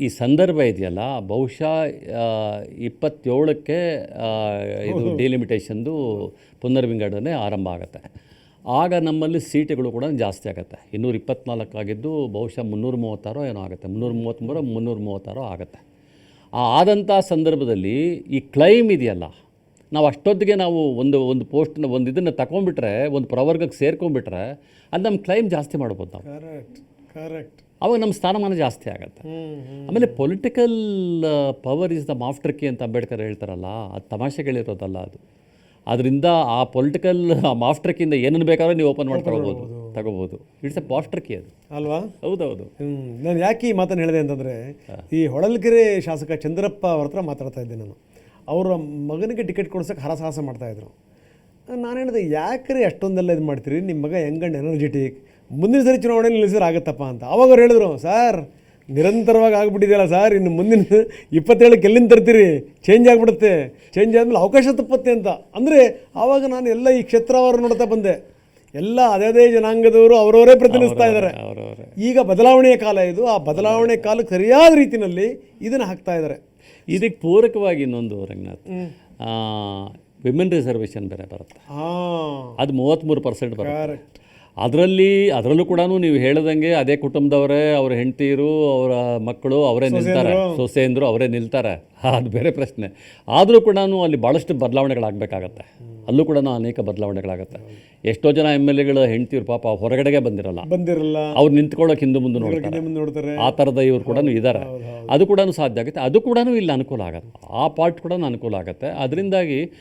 ಈ ಸಂದರ್ಭ ಇದೆಯಲ್ಲ ಬಹುಶಃ ಇಪ್ಪತ್ತೇಳಕ್ಕೆ ಇದು ಡಿಲಿಮಿಟೇಷನ್ದು ಪುನರ್ವಿಂಗಡಣೆ ಆರಂಭ ಆಗುತ್ತೆ. ಆಗ ನಮ್ಮಲ್ಲಿ ಸೀಟುಗಳು ಕೂಡ ಜಾಸ್ತಿ ಆಗುತ್ತೆ. ಇನ್ನೂರ ಇಪ್ಪತ್ನಾಲ್ಕು ಆಗಿದ್ದು ಬಹುಶಃ ಮುನ್ನೂರ ಮೂವತ್ತಾರೋ ಏನೋ ಆಗುತ್ತೆ. ಮುನ್ನೂರ ಮೂವತ್ತ್ಮೂರೋ ಮುನ್ನೂರ ಮೂವತ್ತಾರೋ ಆಗುತ್ತೆ. ಆ ಆದಂಥ ಸಂದರ್ಭದಲ್ಲಿ ಈ ಕ್ಲೈಮ್ ಇದೆಯಲ್ಲ ನಾವು ಅಷ್ಟೊತ್ತಿಗೆ ನಾವು ಒಂದು ಒಂದು ಪೋಸ್ಟ್ನ ಒಂದು ಇದನ್ನು ತಗೊಂಡ್ಬಿಟ್ರೆ ಒಂದು ಪ್ರವರ್ಗಕ್ಕೆ ಸೇರ್ಕೊಂಡ್ಬಿಟ್ರೆ ಅದು ನಮ್ಮ ಕ್ಲೈಮ್ ಜಾಸ್ತಿ ಮಾಡ್ಬೋದು ನಾವು. ಕರೆಕ್ಟ್ ಅವಾಗ ನಮ್ಮ ಸ್ಥಾನಮಾನ ಜಾಸ್ತಿ ಆಗುತ್ತೆ. ಆಮೇಲೆ political power is the master key ಅಂತ ಅಂಬೇಡ್ಕರ್ ಹೇಳ್ತಾರಲ್ಲ ಅದು ತಮಾಷೆಗಳಿರೋದಲ್ಲ ಅದು. ಅದರಿಂದ ಆ ಪೊಲಿಟಿಕಲ್ ಮಾಫ್ಟರ್ಕಿಂದ ಏನನ್ನು ಬೇಕಾದ್ರೂ ನೀವು ಓಪನ್ ಮಾಡಿ ತಗೋಬೋದು ತಗೋಬೋದು ಇಟ್ಸ್ ಎ ಮಾಫ್ಟರ್ಕಿ ಅದು. ಅಲ್ವಾ? ಹೌದೌದು. ನಾನು ಯಾಕೆ ಈ ಮಾತನ್ನು ಹೇಳಿದೆ ಅಂತಂದರೆ ಈ ಹೊಳಲ್ಕೆರೆ ಶಾಸಕ ಚಂದ್ರಪ್ಪ ಅವ್ರ ಹತ್ರ ಮಾತಾಡ್ತಾ ಇದ್ದೆ ನಾನು. ಅವರ ಮಗನಿಗೆ ಟಿಕೆಟ್ ಕೊಡ್ಸೋಕೆ ಹರಸಾಹಸ ಮಾಡ್ತಾಯಿದ್ರು ನಾನು ಹೇಳಿದೆ ಯಾಕ್ರಿ ಅಷ್ಟೊಂದೆಲ್ಲ ಇದು ಮಾಡ್ತೀರಿ? ನಿಮ್ಮ ಮಗ ಯಂಗಂಡ್ ಎನರ್ಜೆಟಿಕ್ ಮುಂದಿನ ಸರಿ ಚುನಾವಣೆ ನಿಲ್ಲಿಸಿದ್ರೆ ಆಗುತ್ತಪ್ಪ ಅಂತ. ಅವಾಗ ಅವ್ರು ಹೇಳಿದ್ರು ಸರ್ ನಿರಂತರವಾಗಿ ಆಗಿಬಿಟ್ಟಿದೆಯಲ್ಲ ಸರ್ ಇನ್ನು ಮುಂದಿನ ಇಪ್ಪತ್ತೇಳಕ್ಕೆ ಎಲ್ಲಿಂದ ತರ್ತೀರಿ? ಚೇಂಜ್ ಆಗಿಬಿಡುತ್ತೆ. ಚೇಂಜ್ ಆದಮೇಲೆ ಅವಕಾಶ ತಪ್ಪತ್ತೆ ಅಂತ. ಅಂದರೆ ಆವಾಗ ನಾನು ಎಲ್ಲ ಈ ಕ್ಷೇತ್ರವಾರು ನೋಡ್ತಾ ಬಂದೆ. ಎಲ್ಲ ಅದೇ ಅದೇ ಜನಾಂಗದವರು ಅವರವರೇ ಪ್ರತಿನಿಧಿಸ್ತಾ ಇದ್ದಾರೆ. ಈಗ ಬದಲಾವಣೆಯ ಕಾಲ ಇದು. ಆ ಬದಲಾವಣೆ ಕಾಲಕ್ಕೆ ಸರಿಯಾದ ರೀತಿಯಲ್ಲಿ ಇದನ್ನು ಹಾಕ್ತಾ ಇದ್ದಾರೆ. ಇದಕ್ಕೆ ಪೂರಕವಾಗಿ ಇನ್ನೊಂದು ರಂಗನಾಥ್. ವಿಮೆನ್ ರಿಸರ್ವೇಷನ್ ಬೇರೆ ಬರುತ್ತೆ. ಅದು ಮೂವತ್ತ್ಮೂರು ಪರ್ಸೆಂಟ್ ಬರುತ್ತೆ. ಅದರಲ್ಲಿ ಅದರಲ್ಲೂ ಕೂಡ ನೀವು ಹೇಳ್ದಂಗೆ ಅದೇ ಕುಟುಂಬದವರೇ ಅವರ ಹೆಂಡತಿರು ಅವರ ಮಕ್ಕಳು ಅವರೇ ನಿಲ್ತಾರೆ. ಸೊಸೆಂದರು ಅವರೇ ನಿಲ್ತಾರೆ. ಅದು ಬೇರೆ ಪ್ರಶ್ನೆ. ಆದರೂ ಕೂಡ ಅಲ್ಲಿ ಭಾಳಷ್ಟು ಬದಲಾವಣೆಗಳಾಗಬೇಕಾಗತ್ತೆ. ಅಲ್ಲೂ ಕೂಡ ಅನೇಕ ಬದಲಾವಣೆಗಳಾಗತ್ತೆ. ಎಷ್ಟೋ ಜನ ಎಂ ಎಲ್ ಎಗಳ ಹೆಂಡ್ತಿರು ಪಾಪ ಹೊರಗಡೆಗೆ ಬಂದಿರಲ್ಲ. ಬಂದಿರಲ್ಲ. ಅವ್ರು ನಿಂತ್ಕೊಳ್ಳೋಕೆ ಹಿಂದೆ ಮುಂದೆ ನೋಡ್ತಾರೆ. ಮುಂದೆ ನೋಡ್ತಾರೆ. ಆ ಥರದ ಇವ್ರು ಕೂಡ ಇದ್ದಾರೆ ಅದು ಕೂಡ ಸಾಧ್ಯ ಆಗುತ್ತೆ. ಅದು ಕೂಡ ಇಲ್ಲಿ ಅನುಕೂಲ ಆಗುತ್ತೆ. ಆ ಪಾರ್ಟ್ ಕೂಡ ಅನುಕೂಲ ಆಗುತ್ತೆ. ಅದರಿಂದಾಗಿ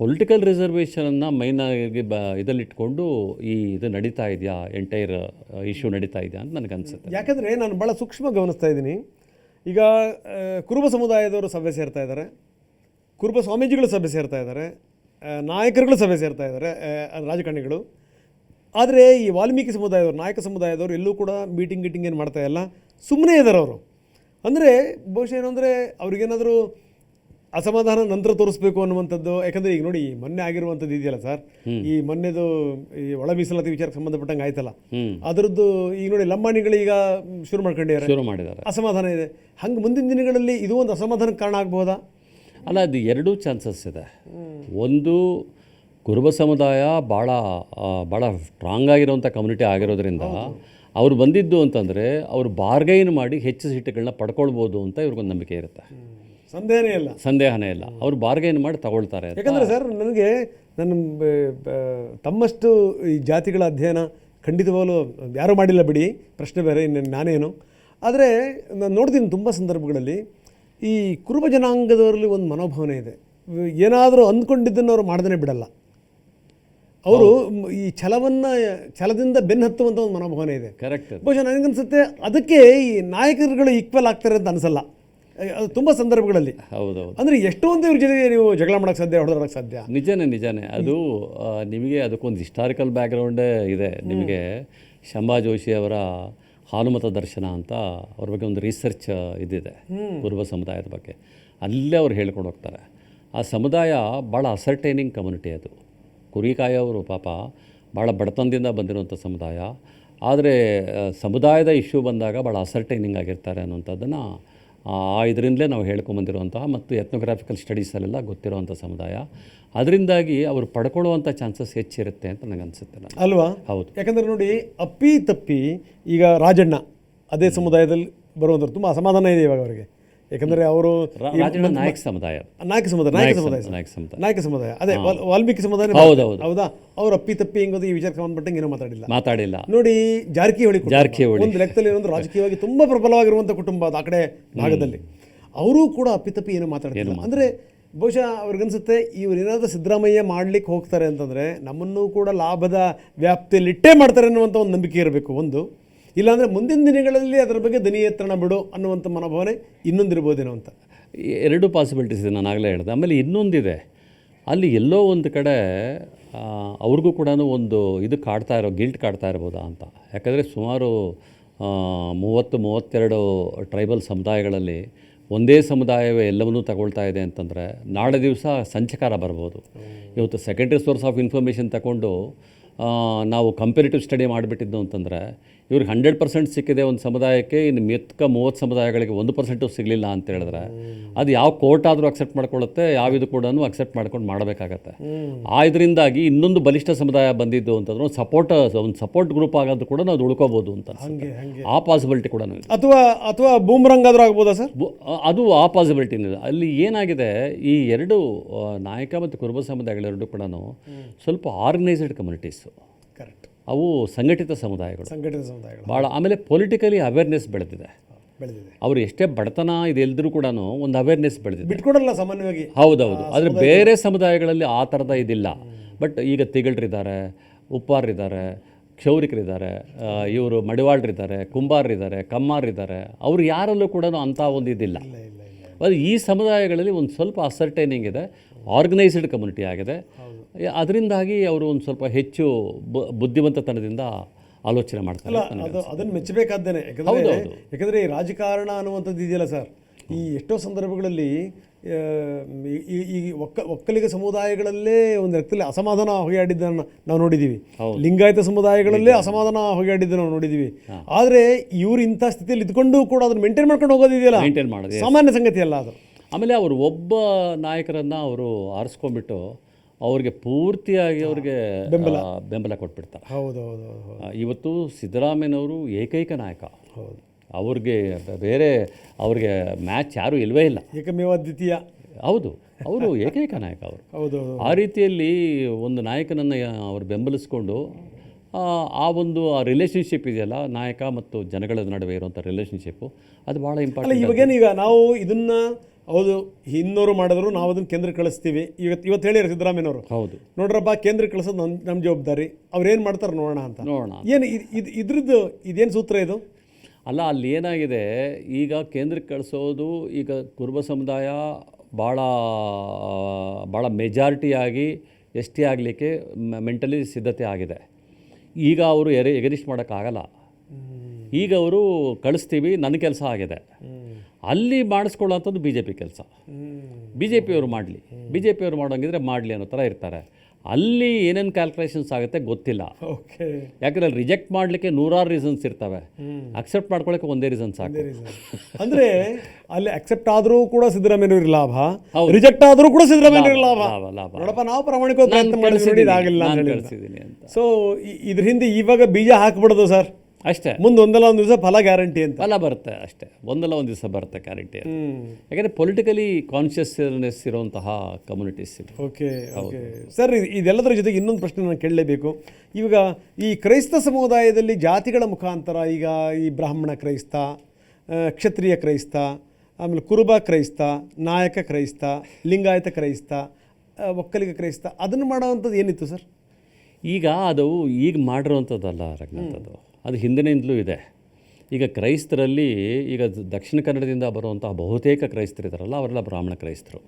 ಪೊಲಿಟಿಕಲ್ ರಿಸರ್ವೇಷನನ್ನು ಮೈನಾಗಿ ಬ ಇದಲ್ಲಿಟ್ಕೊಂಡು ಈ ಇದು ನಡೀತಾ ಇದೆಯಾ ಎಂಟೈರ್ ಇಶ್ಯೂ ನಡೀತಾ ಇದೆಯಾ ಅಂತ ನನಗೆ ಅನಿಸುತ್ತೆ. ಯಾಕಂದರೆ ನಾನು ಭಾಳ ಸೂಕ್ಷ್ಮ ಗಮನಿಸ್ತಾ ಇದ್ದೀನಿ. ಈಗ ಕುರುಬ ಸಮುದಾಯದವರು ಸಭೆ ಸೇರ್ತಾ ಇದ್ದಾರೆ ಕುರುಬ ಸ್ವಾಮೀಜಿಗಳು ಸಭೆ ಸೇರ್ತಾ ಇದ್ದಾರೆ ನಾಯಕರುಗಳು ಸಭೆ ಸೇರ್ತಾ ಇದ್ದಾರೆ ರಾಜಕಾರಣಿಗಳು. ಆದರೆ ಈ ವಾಲ್ಮೀಕಿ ಸಮುದಾಯದವರು, ನಾಯಕ ಸಮುದಾಯದವರು ಎಲ್ಲೂ ಕೂಡ ಮೀಟಿಂಗ್ ಗೀಟಿಂಗ್ ಏನು ಮಾಡ್ತಾ ಇಲ್ಲ. ಸುಮ್ಮನೆ ಇದ್ದಾರೆ ಅವರು. ಅಂದರೆ ಬಹುಶಃ ಏನಂದರೆ ಅವ್ರಿಗೇನಾದರೂ ಅಸಮಾಧಾನ ನಂತರ ತೋರಿಸ್ಬೇಕು ಅನ್ನುವಂಥದ್ದು ಯಾಕಂದ್ರೆ ಈಗ ನೋಡಿ ಮೊನ್ನೆ ಆಗಿರುವಂಥದ್ದು ಇದೆಯಲ್ಲ ಸರ್ ಈ ಮೊನ್ನೆದು ಈ ಒಳ ಮೀಸಲಾತಿ ವಿಚಾರಕ್ಕೆ ಸಂಬಂಧಪಟ್ಟಂಗೆ ಆಯ್ತಲ್ಲ? ಅದರದ್ದು ಈಗ ನೋಡಿ ಲಂಬಾಣಿಗಳು ಈಗ ಶುರು ಮಾಡ್ಕೊಂಡಿದ್ದಾರೆ. ಶುರು ಮಾಡಿದ್ದಾರೆ. ಅಸಮಾಧಾನ ಇದೆ. ಹಂಗೆ ಮುಂದಿನ ದಿನಗಳಲ್ಲಿ ಇದು ಒಂದು ಅಸಮಾಧಾನಕ್ಕೆ ಕಾರಣ ಆಗ್ಬೋದಾ? ಅಲ್ಲ ಅದು ಎರಡೂ ಚಾನ್ಸಸ್ ಇದೆ. ಒಂದು ಕುರುಬ ಸಮುದಾಯ ಭಾಳ ಭಾಳ ಸ್ಟ್ರಾಂಗ್ ಆಗಿರೋಂಥ ಕಮ್ಯುನಿಟಿ ಆಗಿರೋದ್ರಿಂದ ಅವ್ರು ಬಂದಿದ್ದು ಅಂತಂದರೆ ಅವರು ಬಾರ್ಗೈನ್ ಮಾಡಿ ಹೆಚ್ಚು ಸೀಟುಗಳನ್ನ ಪಡ್ಕೊಳ್ಬೋದು ಅಂತ ಇವ್ರಿಗೊಂದು ನಂಬಿಕೆ ಇರುತ್ತೆ. ಸಂದೇಹನೇ ಇಲ್ಲ. ಸಂದೇಹನೇ ಇಲ್ಲ. ಅವ್ರು ಬಾರ್ಗೈನ್ ಮಾಡಿ ತಗೊಳ್ತಾರೆ. ಯಾಕಂದರೆ ಸರ್ ನನಗೆ ನನ್ನ ತಮ್ಮಷ್ಟು ಈ ಜಾತಿಗಳ ಅಧ್ಯಯನ ಖಂಡಿತವಾಗಲೂ ಯಾರೂ ಮಾಡಿಲ್ಲ ಬಿಡಿ. ಪ್ರಶ್ನೆ ಬೇರೆ ಇನ್ನು ನಾನೇನು. ಆದರೆ ನಾನು ನೋಡ್ತೀನಿ ತುಂಬ ಸಂದರ್ಭಗಳಲ್ಲಿ ಈ ಕುರುಬ ಜನಾಂಗದವರಲ್ಲಿ ಒಂದು ಮನೋಭಾವನೆ ಇದೆ. ಏನಾದರೂ ಅಂದ್ಕೊಂಡಿದ್ದನ್ನು ಅವರು ಮಾಡ್ದೇ ಬಿಡಲ್ಲ. ಅವರು ಈ ಛಲವನ್ನು ಛಲದಿಂದ ಬೆನ್ನು ಹತ್ತುವಂಥ ಒಂದು ಮನೋಭಾವನೆ ಇದೆ. ಕರೆಕ್ಟ್ ಬಹುಶಃ ನನಗನ್ಸುತ್ತೆ ಅದಕ್ಕೆ ಈ ನಾಯಕರುಗಳು ಈಕ್ವಲ್ ಆಗ್ತಾರೆ ಅಂತ ಅನಿಸಲ್ಲ. ಅದು ತುಂಬ ಸಂದರ್ಭಗಳಲ್ಲಿ. ಹೌದೌದು. ಅಂದರೆ ಎಷ್ಟೊಂದು ಇವ್ರ ಜೊತೆಗೆ ನೀವು ಜಗಳ ಮಾಡೋಕ್ಕೆ ಸಾಧ್ಯ ಹೊಡೆದಾಡಕ್ಕೆ ಸಾಧ್ಯ? ನಿಜನೇ ನಿಜನೇ. ಅದು ನಿಮಗೆ ಅದಕ್ಕೊಂದು ಹಿಸ್ಟಾರಿಕಲ್ ಬ್ಯಾಕ್ಗ್ರೌಂಡೇ ಇದೆ. ನಿಮಗೆ ಶಂಭಾ ಜೋಶಿ ಅವರ ಹಾಲುಮತ ದರ್ಶನ ಅಂತ ಅವ್ರ ಬಗ್ಗೆ ಒಂದು ರಿಸರ್ಚ್ ಇದ್ದಿದೆ ಪೂರ್ವ ಸಮುದಾಯದ ಬಗ್ಗೆ. ಅಲ್ಲೇ ಅವ್ರು ಹೇಳ್ಕೊಂಡು ಹೋಗ್ತಾರೆ. ಆ ಸಮುದಾಯ ಭಾಳ ಅಸರ್ಟೈನಿಂಗ್ ಕಮ್ಯುನಿಟಿ ಅದು. ಕುರಿಕಾಯವರು ಪಾಪ ಭಾಳ ಬಡತನದಿಂದ ಬಂದಿರುವಂಥ ಸಮುದಾಯ. ಆದರೆ ಸಮುದಾಯದ ಇಶ್ಯೂ ಬಂದಾಗ ಭಾಳ ಅಸರ್ಟೈನಿಂಗ್ ಆಗಿರ್ತಾರೆ ಅನ್ನುವಂಥದ್ದನ್ನು ಇದರಿಂದಲೇ ನಾವು ಹೇಳ್ಕೊಂಬಂದಿರುವಂತಹ ಮತ್ತು ಎತ್ನೋಗ್ರಾಫಿಕಲ್ ಸ್ಟಡೀಸಲ್ಲೆಲ್ಲ ಗೊತ್ತಿರುವಂಥ ಸಮುದಾಯ. ಅದರಿಂದಾಗಿ ಅವರು ಪಡ್ಕೊಳ್ಳುವಂಥ ಚಾನ್ಸಸ್ ಹೆಚ್ಚಿರುತ್ತೆ ಅಂತ ನನಗೆ ಅನಿಸುತ್ತೆ ನಾನು ಅಲ್ವಾ? ಹೌದು. ಯಾಕಂದರೆ ನೋಡಿ ಅಪ್ಪಿ ತಪ್ಪಿ ಈಗ ರಾಜಣ್ಣ ಅದೇ ಸಮುದಾಯದಲ್ಲಿ ಬರುವಂಥವ್ರು ತುಂಬ ಅಸಮಾಧಾನ ಇದೆ ಇವಾಗ ಅವರಿಗೆ. ಯಾಕಂದ್ರೆ ಅವರು ನಾಯಕ ಸಮುದಾಯ. ನಾಯಕ ಸಮುದಾಯ ನಾಯಕ ಸಮುದಾಯ ನಾಯಕ ಸಮುದಾಯ. ನಾಯಕ ಸಮುದಾಯ. ಅದೇ ವಾಲ್ಮೀಕಿ ಸಮುದಾಯ ಹೌದು, ಅವ್ರ ಅಪ್ಪಿ ತಪ್ಪಿ ಹೆಂಗೋದು ಈ ವಿಚಾರಕ್ಕೆ ಸಂಬಂಧಪಟ್ಟಂಗೆ ಏನೋ ಮಾತಾಡಿಲ್ಲ. ಮಾತಾಡಿಲ್ಲ. ನೋಡಿ ಜಾರಕಿಹೊಳಿ. ಜಾರಕಿಹೊಳಿ. ಒಂದು ಲೆಕ್ಕದಲ್ಲಿ ಏನಂದ್ರೆ ರಾಜಕೀಯವಾಗಿ ತುಂಬಾ ಪ್ರಬಲವಾಗಿರುವಂಥ ಕುಟುಂಬ ಅದು ಆ ಕಡೆ ಭಾಗದಲ್ಲಿ. ಅವರು ಕೂಡ ಅಪ್ಪಿ ತಪ್ಪಿ ಏನೋ ಮಾತಾಡ್ತಿಲ್ಲ. ಅಂದ್ರೆ ಬಹುಶಃ ಅವ್ರಿಗನ್ಸುತ್ತೆ ಇವ್ರು ಏನಾದ್ರೂ ಸಿದ್ದರಾಮಯ್ಯ ಮಾಡ್ಲಿಕ್ಕೆ ಹೋಗ್ತಾರೆ ಅಂತಂದ್ರೆ ನಮ್ಮನ್ನು ಕೂಡ ಲಾಭದ ವ್ಯಾಪ್ತಿಯಲ್ಲಿ ಇಟ್ಟೇ ಮಾಡ್ತಾರೆ ಅನ್ನುವಂಥ ಒಂದು ನಂಬಿಕೆ ಇರಬೇಕು ಒಂದು. ಇಲ್ಲಾಂದ್ರೆ ಮುಂದಿನ ದಿನಗಳಲ್ಲಿ ಅದರ ಬಗ್ಗೆ ದನಿ ಎತ್ತರಣ ಬಿಡು ಅನ್ನುವಂಥ ಮನೋಭಾವನೆ ಇನ್ನೊಂದಿರ್ಬೋದೇನೋ ಅಂತ. ಎರಡು ಪಾಸಿಬಿಲಿಟೀಸ್ ಇದೆ ನಾನು ಆಗಲೇ ಹೇಳಿದೆ. ಆಮೇಲೆ ಇನ್ನೊಂದಿದೆ. ಅಲ್ಲಿ ಎಲ್ಲೋ ಒಂದು ಕಡೆ ಅವ್ರಿಗೂ ಕೂಡ ಒಂದು ಇದು ಕಾಡ್ತಾ ಇರೋ, ಗಿಲ್ಟ್ ಕಾಡ್ತಾ ಇರ್ಬೋದಾ ಅಂತ. ಯಾಕಂದರೆ ಸುಮಾರು ಮೂವತ್ತು, ಮೂವತ್ತೆರಡು ಟ್ರೈಬಲ್ ಸಮುದಾಯಗಳಲ್ಲಿ ಒಂದೇ ಸಮುದಾಯವೇ ಎಲ್ಲವನ್ನೂ ತಗೊಳ್ತಾ ಇದೆ ಅಂತಂದರೆ ನಾಳೆ ದಿವಸ ಸಂಚಕಾರ ಬರ್ಬೋದು. ಇವತ್ತು ಸೆಕೆಂಡ್ರಿ ಸೋರ್ಸ್ ಆಫ್ ಇನ್ಫಾರ್ಮೇಷನ್ ತಗೊಂಡು ನಾವು ಕಂಪೇರಿಟಿವ್ ಸ್ಟಡಿ ಮಾಡಿಬಿಟ್ಟಿದ್ದು ಅಂತಂದರೆ ಇವ್ರಿಗೆ ಹಂಡ್ರೆಡ್ ಪರ್ಸೆಂಟ್ ಸಿಕ್ಕಿದೆ ಒಂದು ಸಮುದಾಯಕ್ಕೆ ಇನ್ನು ಮಿಕ್ಕ ಮೂವತ್ತು ಸಮುದಾಯಗಳಿಗೆ ಒಂದು ಪರ್ಸೆಂಟು ಸಿಗಲಿಲ್ಲ ಅಂತ ಹೇಳಿದ್ರೆ ಅದು ಯಾವ ಕೋರ್ಟ್ ಆದರೂ ಅಕ್ಸೆಪ್ಟ್ ಮಾಡ್ಕೊಳ್ಳುತ್ತೆ ಯಾವ ಇದು ಕೂಡ ಅಕ್ಸೆಪ್ಟ್ ಮಾಡ್ಕೊಂಡು ಮಾಡಬೇಕಾಗತ್ತೆ. ಆ ಇದರಿಂದಾಗಿ ಇನ್ನೊಂದು ಬಲಿಷ್ಠ ಸಮುದಾಯ ಬಂದಿದ್ದು ಅಂತಂದ್ರೆ ಒಂದು ಸಪೋರ್ಟ್ ಒಂದು ಸಪೋರ್ಟ್ ಗ್ರೂಪ್ ಆಗೋದು ಕೂಡ ನಾವು ಉಳ್ಕೋಬೋದು ಅಂತ ಆ ಪಾಸಿಬಿಲಿಟಿ ಕೂಡ ಅಥವಾ ಅಥವಾ ಬೂಮ್ರಂಗ್ ಆದರೂ ಆಗ್ಬೋದಾ ಸರ್? ಅದು ಆ ಪಾಸಿಬಿಲಿಟಿನಿದೆ ಅಲ್ಲಿ ಏನಾಗಿದೆ ಈ ಎರಡು ನಾಯಕ ಮತ್ತು ಕುರುಬ ಸಮುದಾಯಗಳೆರಡು ಕೂಡ ಸ್ವಲ್ಪ ಆರ್ಗನೈಸ್ಡ್ ಕಮ್ಯುನಿಟೀಸು ಕರೆಕ್ಟ್ ಅವು ಸಂಘಟಿತ ಸಮುದಾಯಗಳು. ಸಂಘಟಿತ ಸಮುದಾಯಗಳು. ಭಾಳ ಆಮೇಲೆ ಪೊಲಿಟಿಕಲಿ ಅವೇರ್ನೆಸ್ ಬೆಳೆದಿದೆ. ಬೆಳೆದಿದೆ. ಅವರು ಎಷ್ಟೇ ಬಡತನ ಇದೆಲ್ಲರೂ ಕೂಡ ಒಂದು ಅವೇರ್ನೆಸ್ ಬೆಳೆದಿದೆ. ಬಿಟ್ಕೊಡಲ್ಲ ಸಾಮಾನ್ಯವಾಗಿ. ಹೌದೌದು. ಆದರೆ ಬೇರೆ ಸಮುದಾಯಗಳಲ್ಲಿ ಆ ಥರದ ಇದಿಲ್ಲ. ಬಟ್ ಈಗ ತಿಗಳ್ರಿದ್ದಾರೆ ಉಪ್ಪಾರರಿದ್ದಾರೆ ಕ್ಷೌರಿಕರಿದ್ದಾರೆ ಇವರು ಮಡಿವಾಳರಿದ್ದಾರೆ ಕುಂಬಾರರಿದ್ದಾರೆ ಕಮ್ಮಾರರಿದ್ದಾರೆ. ಅವರು ಯಾರಲ್ಲೂ ಕೂಡ ಅಂಥ ಒಂದು ಇದಿಲ್ಲ. ಅದು ಈ ಸಮುದಾಯಗಳಲ್ಲಿ ಒಂದು ಸ್ವಲ್ಪ ಅಸರ್ಟೈನಿಂಗ್ ಇದೆ. ಆರ್ಗನೈಸ್ಡ್ ಕಮ್ಯುನಿಟಿ ಆಗಿದೆ. ಅದರಿಂದಾಗಿ ಅವರು ಒಂದು ಸ್ವಲ್ಪ ಹೆಚ್ಚು ಬುದ್ಧಿವಂತತನದಿಂದ ಆಲೋಚನೆ ಮಾಡ್ತಾರೆ ಅದು ಅದನ್ನು ಮೆಚ್ಚಬೇಕಾದ್ದೇನೆ. ಯಾಕಂದ್ರೆ ಯಾಕಂದ್ರೆ ಈ ರಾಜಕಾರಣ ಅನ್ನುವಂಥದ್ದು ಇದೆಯಲ್ಲ ಸರ್ ಈ ಎಷ್ಟೋ ಸಂದರ್ಭಗಳಲ್ಲಿ ಈ ಒಕ್ಕ ಒಕ್ಕಲಿಗ ಸಮುದಾಯಗಳಲ್ಲೇ ಒಂದು ರಕ್ತದಲ್ಲಿ ಅಸಮಾಧಾನ ಹೊಗೆಯಾಡಿದ್ದನ್ನು ನಾವು ನೋಡಿದ್ದೀವಿ. ಲಿಂಗಾಯತ ಸಮುದಾಯಗಳಲ್ಲೇ ಅಸಮಾಧಾನ ಹೊಗೆಯಾಡಿದ್ದನ್ನು ನಾವು ನೋಡಿದ್ದೀವಿ. ಆದರೆ ಇವರು ಇಂಥ ಸ್ಥಿತಿಯಲ್ಲಿ ಇದ್ಕೊಂಡು ಕೂಡ ಅದನ್ನು ಮೇಂಟೈನ್ ಮಾಡ್ಕೊಂಡು ಹೋಗೋದಿದೆಯಲ್ಲ ಮೇಂಟೈನ್ ಮಾಡೋದು ಸಾಮಾನ್ಯ ಸಂಗತಿ ಅಲ್ಲ ಅದು. ಆಮೇಲೆ ಅವರು ಒಬ್ಬ ನಾಯಕರನ್ನು ಅವರು ಆರಿಸ್ಕೊಂಡ್ಬಿಟ್ಟು ಅವ್ರಿಗೆ ಪೂರ್ತಿಯಾಗಿ ಅವ್ರಿಗೆ ಬೆಂಬಲ. ಬೆಂಬಲ ಕೊಟ್ಬಿಡ್ತಾರೆ. ಹೌದು ಹೌದು ಇವತ್ತು ಸಿದ್ದರಾಮಯ್ಯನವರು ಏಕೈಕ ನಾಯಕ. ಹೌದು. ಅವ್ರಿಗೆ ಬೇರೆ ಅವ್ರಿಗೆ ಮ್ಯಾಚ್ ಯಾರೂ ಇಲ್ವೇ ಇಲ್ಲ. ಏಕಮೇವ ದ್ವಿತೀಯ. ಹೌದು ಅವರು ಏಕೈಕ ನಾಯಕ ಅವರು. ಹೌದು ಆ ರೀತಿಯಲ್ಲಿ ಒಂದು ನಾಯಕನನ್ನು ಅವರು ಬೆಂಬಲಿಸ್ಕೊಂಡು ಆ, ಒಂದು ಆ ರಿಲೇಷನ್ಶಿಪ್ ಇದೆಯಲ್ಲ ನಾಯಕ ಮತ್ತು ಜನಗಳ ನಡುವೆ ಇರುವಂಥ ರಿಲೇಷನ್ಶಿಪ್ಪು ಅದು ಭಾಳ ಅಲ್ಲ ಇವಾಗೇನು ಈಗ ನಾವು ಇದನ್ನು ಹೌದು ಇನ್ನೋರು ಮಾಡಿದ್ರು ನಾವು ಅದನ್ನು ಕೇಂದ್ರ ಕಳಿಸ್ತೀವಿ. ಇವತ್ತು ಇವತ್ತು ಹೇಳಿರ ಸಿದ್ದರಾಮಯ್ಯನವರು. ಹೌದು. ನೋಡ್ರಪ್ಪ ಕೇಂದ್ರ ಕಳಿಸೋದು ನಮ್ಮ ನಮ್ಮ ಜವಾಬ್ದಾರಿ. ಅವ್ರೇನು ಮಾಡ್ತಾರೆ ನೋಡೋಣ ಅಂತ. ನೋಡೋಣ ಏನು ಇದು ಇದ್ರದ್ದು ಇದೇನು ಸೂತ್ರ ಇದು? ಅಲ್ಲ ಅಲ್ಲಿ ಏನಾಗಿದೆ ಈಗ ಕೇಂದ್ರಕ್ಕೆ ಕಳಿಸೋದು ಈಗ ಕುರುಬ ಸಮುದಾಯ ಭಾಳ ಭಾಳ ಮೆಜಾರಿಟಿಯಾಗಿ ಎಷ್ಟೇ ಆಗಲಿಕ್ಕೆ ಮೆಂಟಲಿ ಸಿದ್ಧತೆ ಆಗಿದೆ. ಈಗ ಅವರು ಎರೆ ಎಗರಿಸ್ಟ್ ಮಾಡೋಕ್ಕಾಗಲ್ಲ. ಈಗ ಅವರು ಕಳಿಸ್ತೀವಿ ನನ್ನ ಕೆಲಸ ಆಗಿದೆ. ಅಲ್ಲಿ ಮಾಡಿಸ್ಕೊಳ್ಳೋಂಥದ್ದು ಬಿ ಜೆ ಪಿ ಕೆಲಸ. ಬಿ ಜೆ ಪಿಯವರು ಮಾಡಲಿ. ಬಿ ಜೆ ಪಿಯವರು ಮಾಡೋಂಗಿದ್ರೆ ಮಾಡಲಿ ಅನ್ನೋ ಥರ ಇರ್ತಾರೆ. ಅಲ್ಲಿ ಏನೇನು ಕ್ಯಾಲ್ಕುಲೇಷನ್ಸ್ ಆಗುತ್ತೆ ಗೊತ್ತಿಲ್ಲ. ಓಕೆ ಯಾಕಂದ್ರೆ ಅಲ್ಲಿ ರಿಜೆಕ್ಟ್ ಮಾಡಲಿಕ್ಕೆ ನೂರಾರು ರೀಸನ್ಸ್ ಇರ್ತವೆ. ಅಕ್ಸೆಪ್ಟ್ ಮಾಡ್ಕೊಳ್ಳೋಕೆ ಒಂದೇ ರೀಸನ್ಸ್ ಸಾಕು. ಅಂದ್ರೆ ಅಲ್ಲಿ ಅಕ್ಸೆಪ್ಟ್ ಆದರೂ ಕೂಡ ಸಿದ್ದರಾಮಯ್ಯ ಲಾಭ ರಿಜೆಕ್ಟ್ ಆದರೂ ಕೂಡ ಸಿದ್ದರಾಮಯ್ಯನವ್ರಿಗೆ ಲಾಭ. ನೋಡಪ್ಪ ನಾವು ಪ್ರಾಮಾಣಿಕವಾಗಿ ಪ್ರಯತ್ನ ಮಾಡಿಸಿದ್ದೀನಿ ಅಂತ ಸೊ ಇದ್ರ ಹಿಂದೆ ಇವಾಗ ಬೀಜ ಹಾಕ್ಬಿಡೋದು ಸರ್. ಅಷ್ಟೇ. ಮುಂದೆ ಒಂದಲ್ಲ ಒಂದು ದಿವಸ ಫಲ ಗ್ಯಾರಂಟಿ ಅಂತ. ಫಲ ಬರುತ್ತೆ ಅಷ್ಟೇ. ಒಂದಲ್ಲ ಒಂದು ದಿವಸ ಬರುತ್ತೆ ಗ್ಯಾರಂಟಿ ಯಾಕಂದರೆ ಪೊಲಿಟಿಕಲಿ ಕಾನ್ಷಿಯಸ್ನೆಸ್ ಇರುವಂತಹ ಕಮ್ಯುನಿಟೀಸ್ ಇದೆ. Okay okay. ಸರ್ ಇದೆಲ್ಲದರ ಜೊತೆಗೆ ಇನ್ನೊಂದು ಪ್ರಶ್ನೆ ನಾನು ಕೇಳಲೇಬೇಕು. ಇವಾಗ ಈ ಕ್ರೈಸ್ತ ಸಮುದಾಯದಲ್ಲಿ ಜಾತಿಗಳ ಮುಖಾಂತರ ಈಗ ಈ ಬ್ರಾಹ್ಮಣ ಕ್ರೈಸ್ತ ಕ್ಷತ್ರಿಯ ಕ್ರೈಸ್ತ ಆಮೇಲೆ ಕುರುಬ ಕ್ರೈಸ್ತ ನಾಯಕ ಕ್ರೈಸ್ತ ಲಿಂಗಾಯತ ಕ್ರೈಸ್ತ ಒಕ್ಕಲಿಗ ಕ್ರೈಸ್ತ ಅದನ್ನು ಮಾಡೋವಂಥದ್ದು ಏನಿತ್ತು ಸರ್? ಈಗ ಅದು ಈಗ ಮಾಡಿರುವಂಥದ್ದಲ್ಲ ರಂಗನಾಥ್ ಅದು ಹಿಂದಿನಿಂದಲೂ ಇದೆ. ಈಗ ಕ್ರೈಸ್ತರಲ್ಲಿ ಈಗ ದಕ್ಷಿಣ ಕನ್ನಡದಿಂದ ಬರುವಂತಹ ಬಹುತೇಕ ಕ್ರೈಸ್ತರಿದ್ದಾರಲ್ಲ ಅವರೆಲ್ಲ ಬ್ರಾಹ್ಮಣ ಕ್ರೈಸ್ತರು.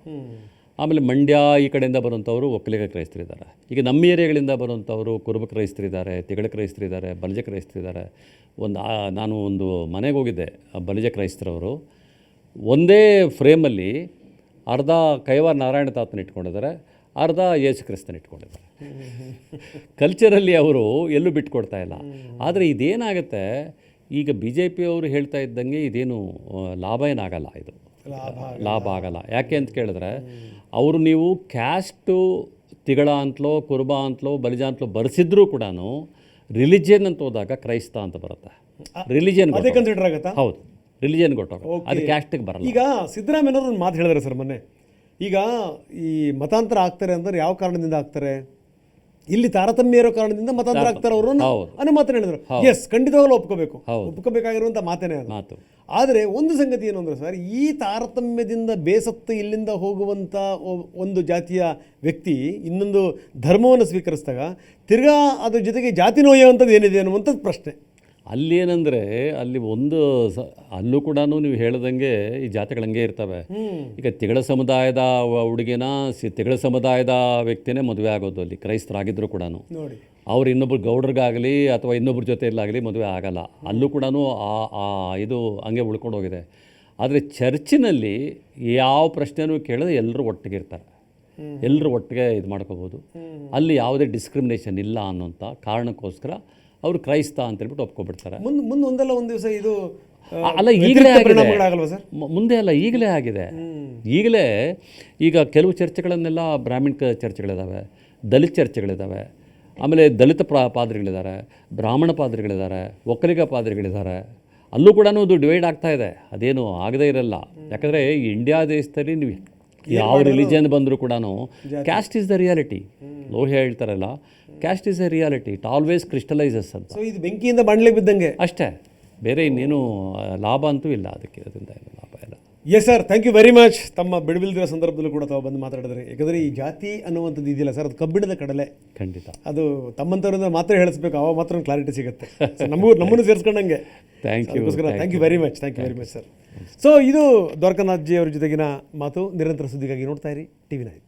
ಆಮೇಲೆ ಮಂಡ್ಯ ಈ ಕಡೆಯಿಂದ ಬರುವಂಥವರು ಒಕ್ಕಲಿಗ ಕ್ರೈಸ್ತರಿದ್ದಾರೆ ಈಗ ನಮ್ಮ ಏರಿಯಾಗಳಿಂದ ಬರುವಂಥವರು ಕುರುಬ ಕ್ರೈಸ್ತರಿದ್ದಾರೆ ತಿಗಳ ಕ್ರೈಸ್ತರಿದ್ದಾರೆ ಕ್ರೈಸ್ತರು ಕ್ರೈಸ್ತರಿದ್ದಾರೆ ಒಂದು ನಾನು ಒಂದು ಮನೆಗೆ ಹೋಗಿದ್ದೆ ಬಲಿಜ ಕ್ರೈಸ್ತರವರು. ಒಂದೇ ಫ್ರೇಮಲ್ಲಿ ಅರ್ಧ ಕೈವಾರ ನಾರಾಯಣ ತಾತನ ಇಟ್ಕೊಂಡಿದ್ದಾರೆ ಅರ್ಧ ಯೇಸು ಕ್ರಿಸ್ತನ ಇಟ್ಕೊಂಡಿದ್ದಾರೆ. ಕಲ್ಚರಲ್ಲಿ ಅವರು ಎಲ್ಲೂ ಬಿಟ್ಕೊಡ್ತಾ ಇಲ್ಲ. ಆದರೆ ಇದೇನಾಗುತ್ತೆ ಈಗ ಬಿ ಜೆ ಪಿಯವರು ಹೇಳ್ತಾ ಇದ್ದಂಗೆ ಇದೇನು ಲಾಭ ಏನಾಗಲ್ಲ ಇದು. ಲಾಭ ಆಗಲ್ಲ. ಯಾಕೆ ಅಂತ ಕೇಳಿದ್ರೆ ಅವರು ನೀವು ಕ್ಯಾಸ್ಟು ತಿಗಳ ಅಂತಲೋ ಕುರುಬ ಅಂತಲೋ ಬಲಿಜ ಅಂತಲೋ ಬರೆಸಿದ್ರೂ ಕೂಡ ರಿಲಿಜಿಯನ್ ಅಂತ ಹೋದಾಗ ಕ್ರೈಸ್ತ ಅಂತ ಬರುತ್ತೆ. ರಿಲಿಜಿಯನ್ ಕನ್ಸಿಡರ್ ಆಗುತ್ತಾ? ಹೌದು. ರಿಲಿಜಿಯನ್ ಕೊಟ್ಟು ಅದು ಕ್ಯಾಸ್ಟಿಗೆ ಬರಲ್ಲ. ಈಗ ಸಿದ್ದರಾಮಯ್ಯನವರು ಒಂದು ಮಾತು ಹೇಳಿದ್ರೆ ಸರ್ ಮೊನ್ನೆ. ಈಗ ಈ ಮತಾಂತರ ಆಗ್ತಾರೆ ಅಂದ್ರೆ ಯಾವ ಕಾರಣದಿಂದ ಆಗ್ತಾರೆ? ಇಲ್ಲಿ ತಾರತಮ್ಯ ಇರೋ ಕಾರಣದಿಂದ ಮತಾಂತರ ಆಗ್ತಾರೆ ಅವರು ಅನುಮಾತನ ಹೇಳಿದ್ರು. ಎಸ್ ಖಂಡಿತವಾಗ್ಲೂ ಒಪ್ಕೋಬೇಕು. ಒಪ್ಕೋಬೇಕಾಗಿರುವಂತ ಒಪ್ಕೋಬೇಕಾಗಿರುವಂಥ ಮಾತೇನೆ ಅದು. ಮಾತು. ಆದರೆ ಒಂದು ಸಂಗತಿ ಏನು ಅಂದರೆ ಸರ್ ಈ ತಾರತಮ್ಯದಿಂದ ಬೇಸತ್ತು ಇಲ್ಲಿಂದ ಹೋಗುವಂತ ಒಂದು ಜಾತಿಯ ವ್ಯಕ್ತಿ ಇನ್ನೊಂದು ಧರ್ಮವನ್ನು ಸ್ವೀಕರಿಸಿದಾಗ ತಿರ್ಗಾ ಅದ್ರ ಜೊತೆಗೆ ಜಾತಿ ನೋಯುವಂಥದ್ದು ಏನಿದೆ ಅನ್ನುವಂಥದ್ದು ಪ್ರಶ್ನೆ. ಅಲ್ಲಿ ಏನಂದ್ರೆ ಅಲ್ಲಿ ಒಂದು ಸ ಅಲ್ಲೂ ಕೂಡ ನೀವು ಹೇಳ್ದಂಗೆ ಈ ಜಾತಿಗಳು ಹಂಗೆ ಇರ್ತವೆ ಈಗ ತಿಗಳ ಸಮುದಾಯದ ಹುಡುಗಿನ ಸಿ ತಿಗಳ ಸಮುದಾಯದ ವ್ಯಕ್ತಿನೇ ಮದುವೆ ಆಗೋದು ಅಲ್ಲಿ ಕ್ರೈಸ್ತರಾಗಿದ್ರು ಕೂಡ ಅವ್ರು ಇನ್ನೊಬ್ರು ಗೌಡ್ರಿಗಾಗಲಿ ಅಥವಾ ಇನ್ನೊಬ್ರ ಜೊತೆಯಲ್ಲಾಗಲಿ ಮದುವೆ ಆಗಲ್ಲ. ಅಲ್ಲೂ ಕೂಡ ಆ ಆ ಇದು ಹಂಗೆ ಉಳ್ಕೊಂಡು ಹೋಗಿದೆ. ಆದರೆ ಚರ್ಚಿನಲ್ಲಿ ಯಾವ ಪ್ರಶ್ನೆನೂ ಕೇಳಿದ್ರೆ ಎಲ್ಲರೂ ಒಟ್ಟಿಗೆ ಇರ್ತಾರೆ. ಎಲ್ಲರೂ ಒಟ್ಟಿಗೆ ಇದು ಮಾಡ್ಕೋಬೋದು. ಅಲ್ಲಿ ಯಾವುದೇ ಡಿಸ್ಕ್ರಿಮಿನೇಷನ್ ಇಲ್ಲ ಅನ್ನೋಂಥ ಕಾರಣಕ್ಕೋಸ್ಕರ ಅವರು ಕ್ರೈಸ್ತ ಅಂತ ಹೇಳ್ಬಿಟ್ಟು ಒಪ್ಕೊಬಿಡ್ತಾರೆ. ಮುಂದೆ ಮುಂದೆ ಒಂದಲ್ಲ ಒಂದು ದಿವಸ ಇದು ಅಲ್ಲ ಈಗಲೇ ಆಗಿದೆ. ಸರ್? ಮುಂದೆ ಅಲ್ಲ ಈಗಲೇ ಆಗಿದೆ. ಈಗಲೇ ಈಗ ಕೆಲವು ಚರ್ಚೆಗಳನ್ನೆಲ್ಲ ಬ್ರಾಹ್ಮಣ ಚರ್ಚೆಗಳಿದ್ದಾವೆ ದಲಿತ ಚರ್ಚೆಗಳಿದ್ದಾವೆ ಆಮೇಲೆ ದಲಿತ ಪ್ರಾ ಪಾದ್ರಿಗಳಿದ್ದಾರೆ ಬ್ರಾಹ್ಮಣ ಪಾದ್ರಿಗಳಿದ್ದಾರೆ ಒಕ್ಕಲಿಗ ಪಾದ್ರಿಗಳಿದ್ದಾರೆ ಅಲ್ಲೂ ಕೂಡ ಅದು ಡಿವೈಡ್ ಆಗ್ತಾ ಇದೆ. ಅದೇನು ಆಗದೇ ಇರಲ್ಲ. ಯಾಕಂದರೆ ಇಂಡಿಯಾ ದೇಶದಲ್ಲಿ ನೀವು ಯಾವ ರಿಲಿಜನ್ ಬಂದರೂ ಕೂಡ caste is the reality. Lohia ಹೇಳ್ತಾರಲ್ಲ caste is a reality it always crystallises ಅಂತ. ಸೊ ಇದು ಬೆಂಕಿಯಿಂದ ಬಾಣಲೆ ಬಿದ್ದಂಗೆ. ಅಷ್ಟೇ. ಬೇರೆ ಇನ್ನೇನು ಲಾಭ ಅಂತೂ ಇಲ್ಲ ಅದಕ್ಕೆ. ಅದರಿಂದ ಏನು ಲಾಭ ಇಲ್ಲ. Yes sir thank you very much ತಮ್ಮ ಬಿಡುವಿಲ್ದಿರೋ ಸಂದರ್ಭದಲ್ಲೂ ಕೂಡ ತಾವು ಬಂದು ಮಾತಾಡಿದ್ರೆ. ಯಾಕಂದರೆ ಈ ಜಾತಿ ಅನ್ನುವಂಥದ್ದು ಇದೆಯಲ್ಲ ಸರ್ ಅದು ಕಬ್ಬಿಣದ ಕಡಲೆ. ಖಂಡಿತ. ಅದು ತಮ್ಮಂಥವ್ರಿಂದ ಮಾತ್ರ ಹೇಳಿಸ್ಬೇಕು. ಅವಾಗ ಮಾತ್ರ ಕ್ಲಾರಿಟಿ ಸಿಗುತ್ತೆ. ನಮಗೂ ನಮ್ಮನ್ನು ಸೇರಿಸ್ಕೊಂಡಂಗೆ. Thank you thank you very much thank you very much sir so ಇದು ದ್ವಾರಕನಾಥ್ ಜಿ ಅವ್ರ ಜೊತೆಗಿನ ಮಾತು. ನಿರಂತರ ಸುದ್ದಿಗಾಗಿ ನೋಡ್ತಾ ಇರಿ. T V nine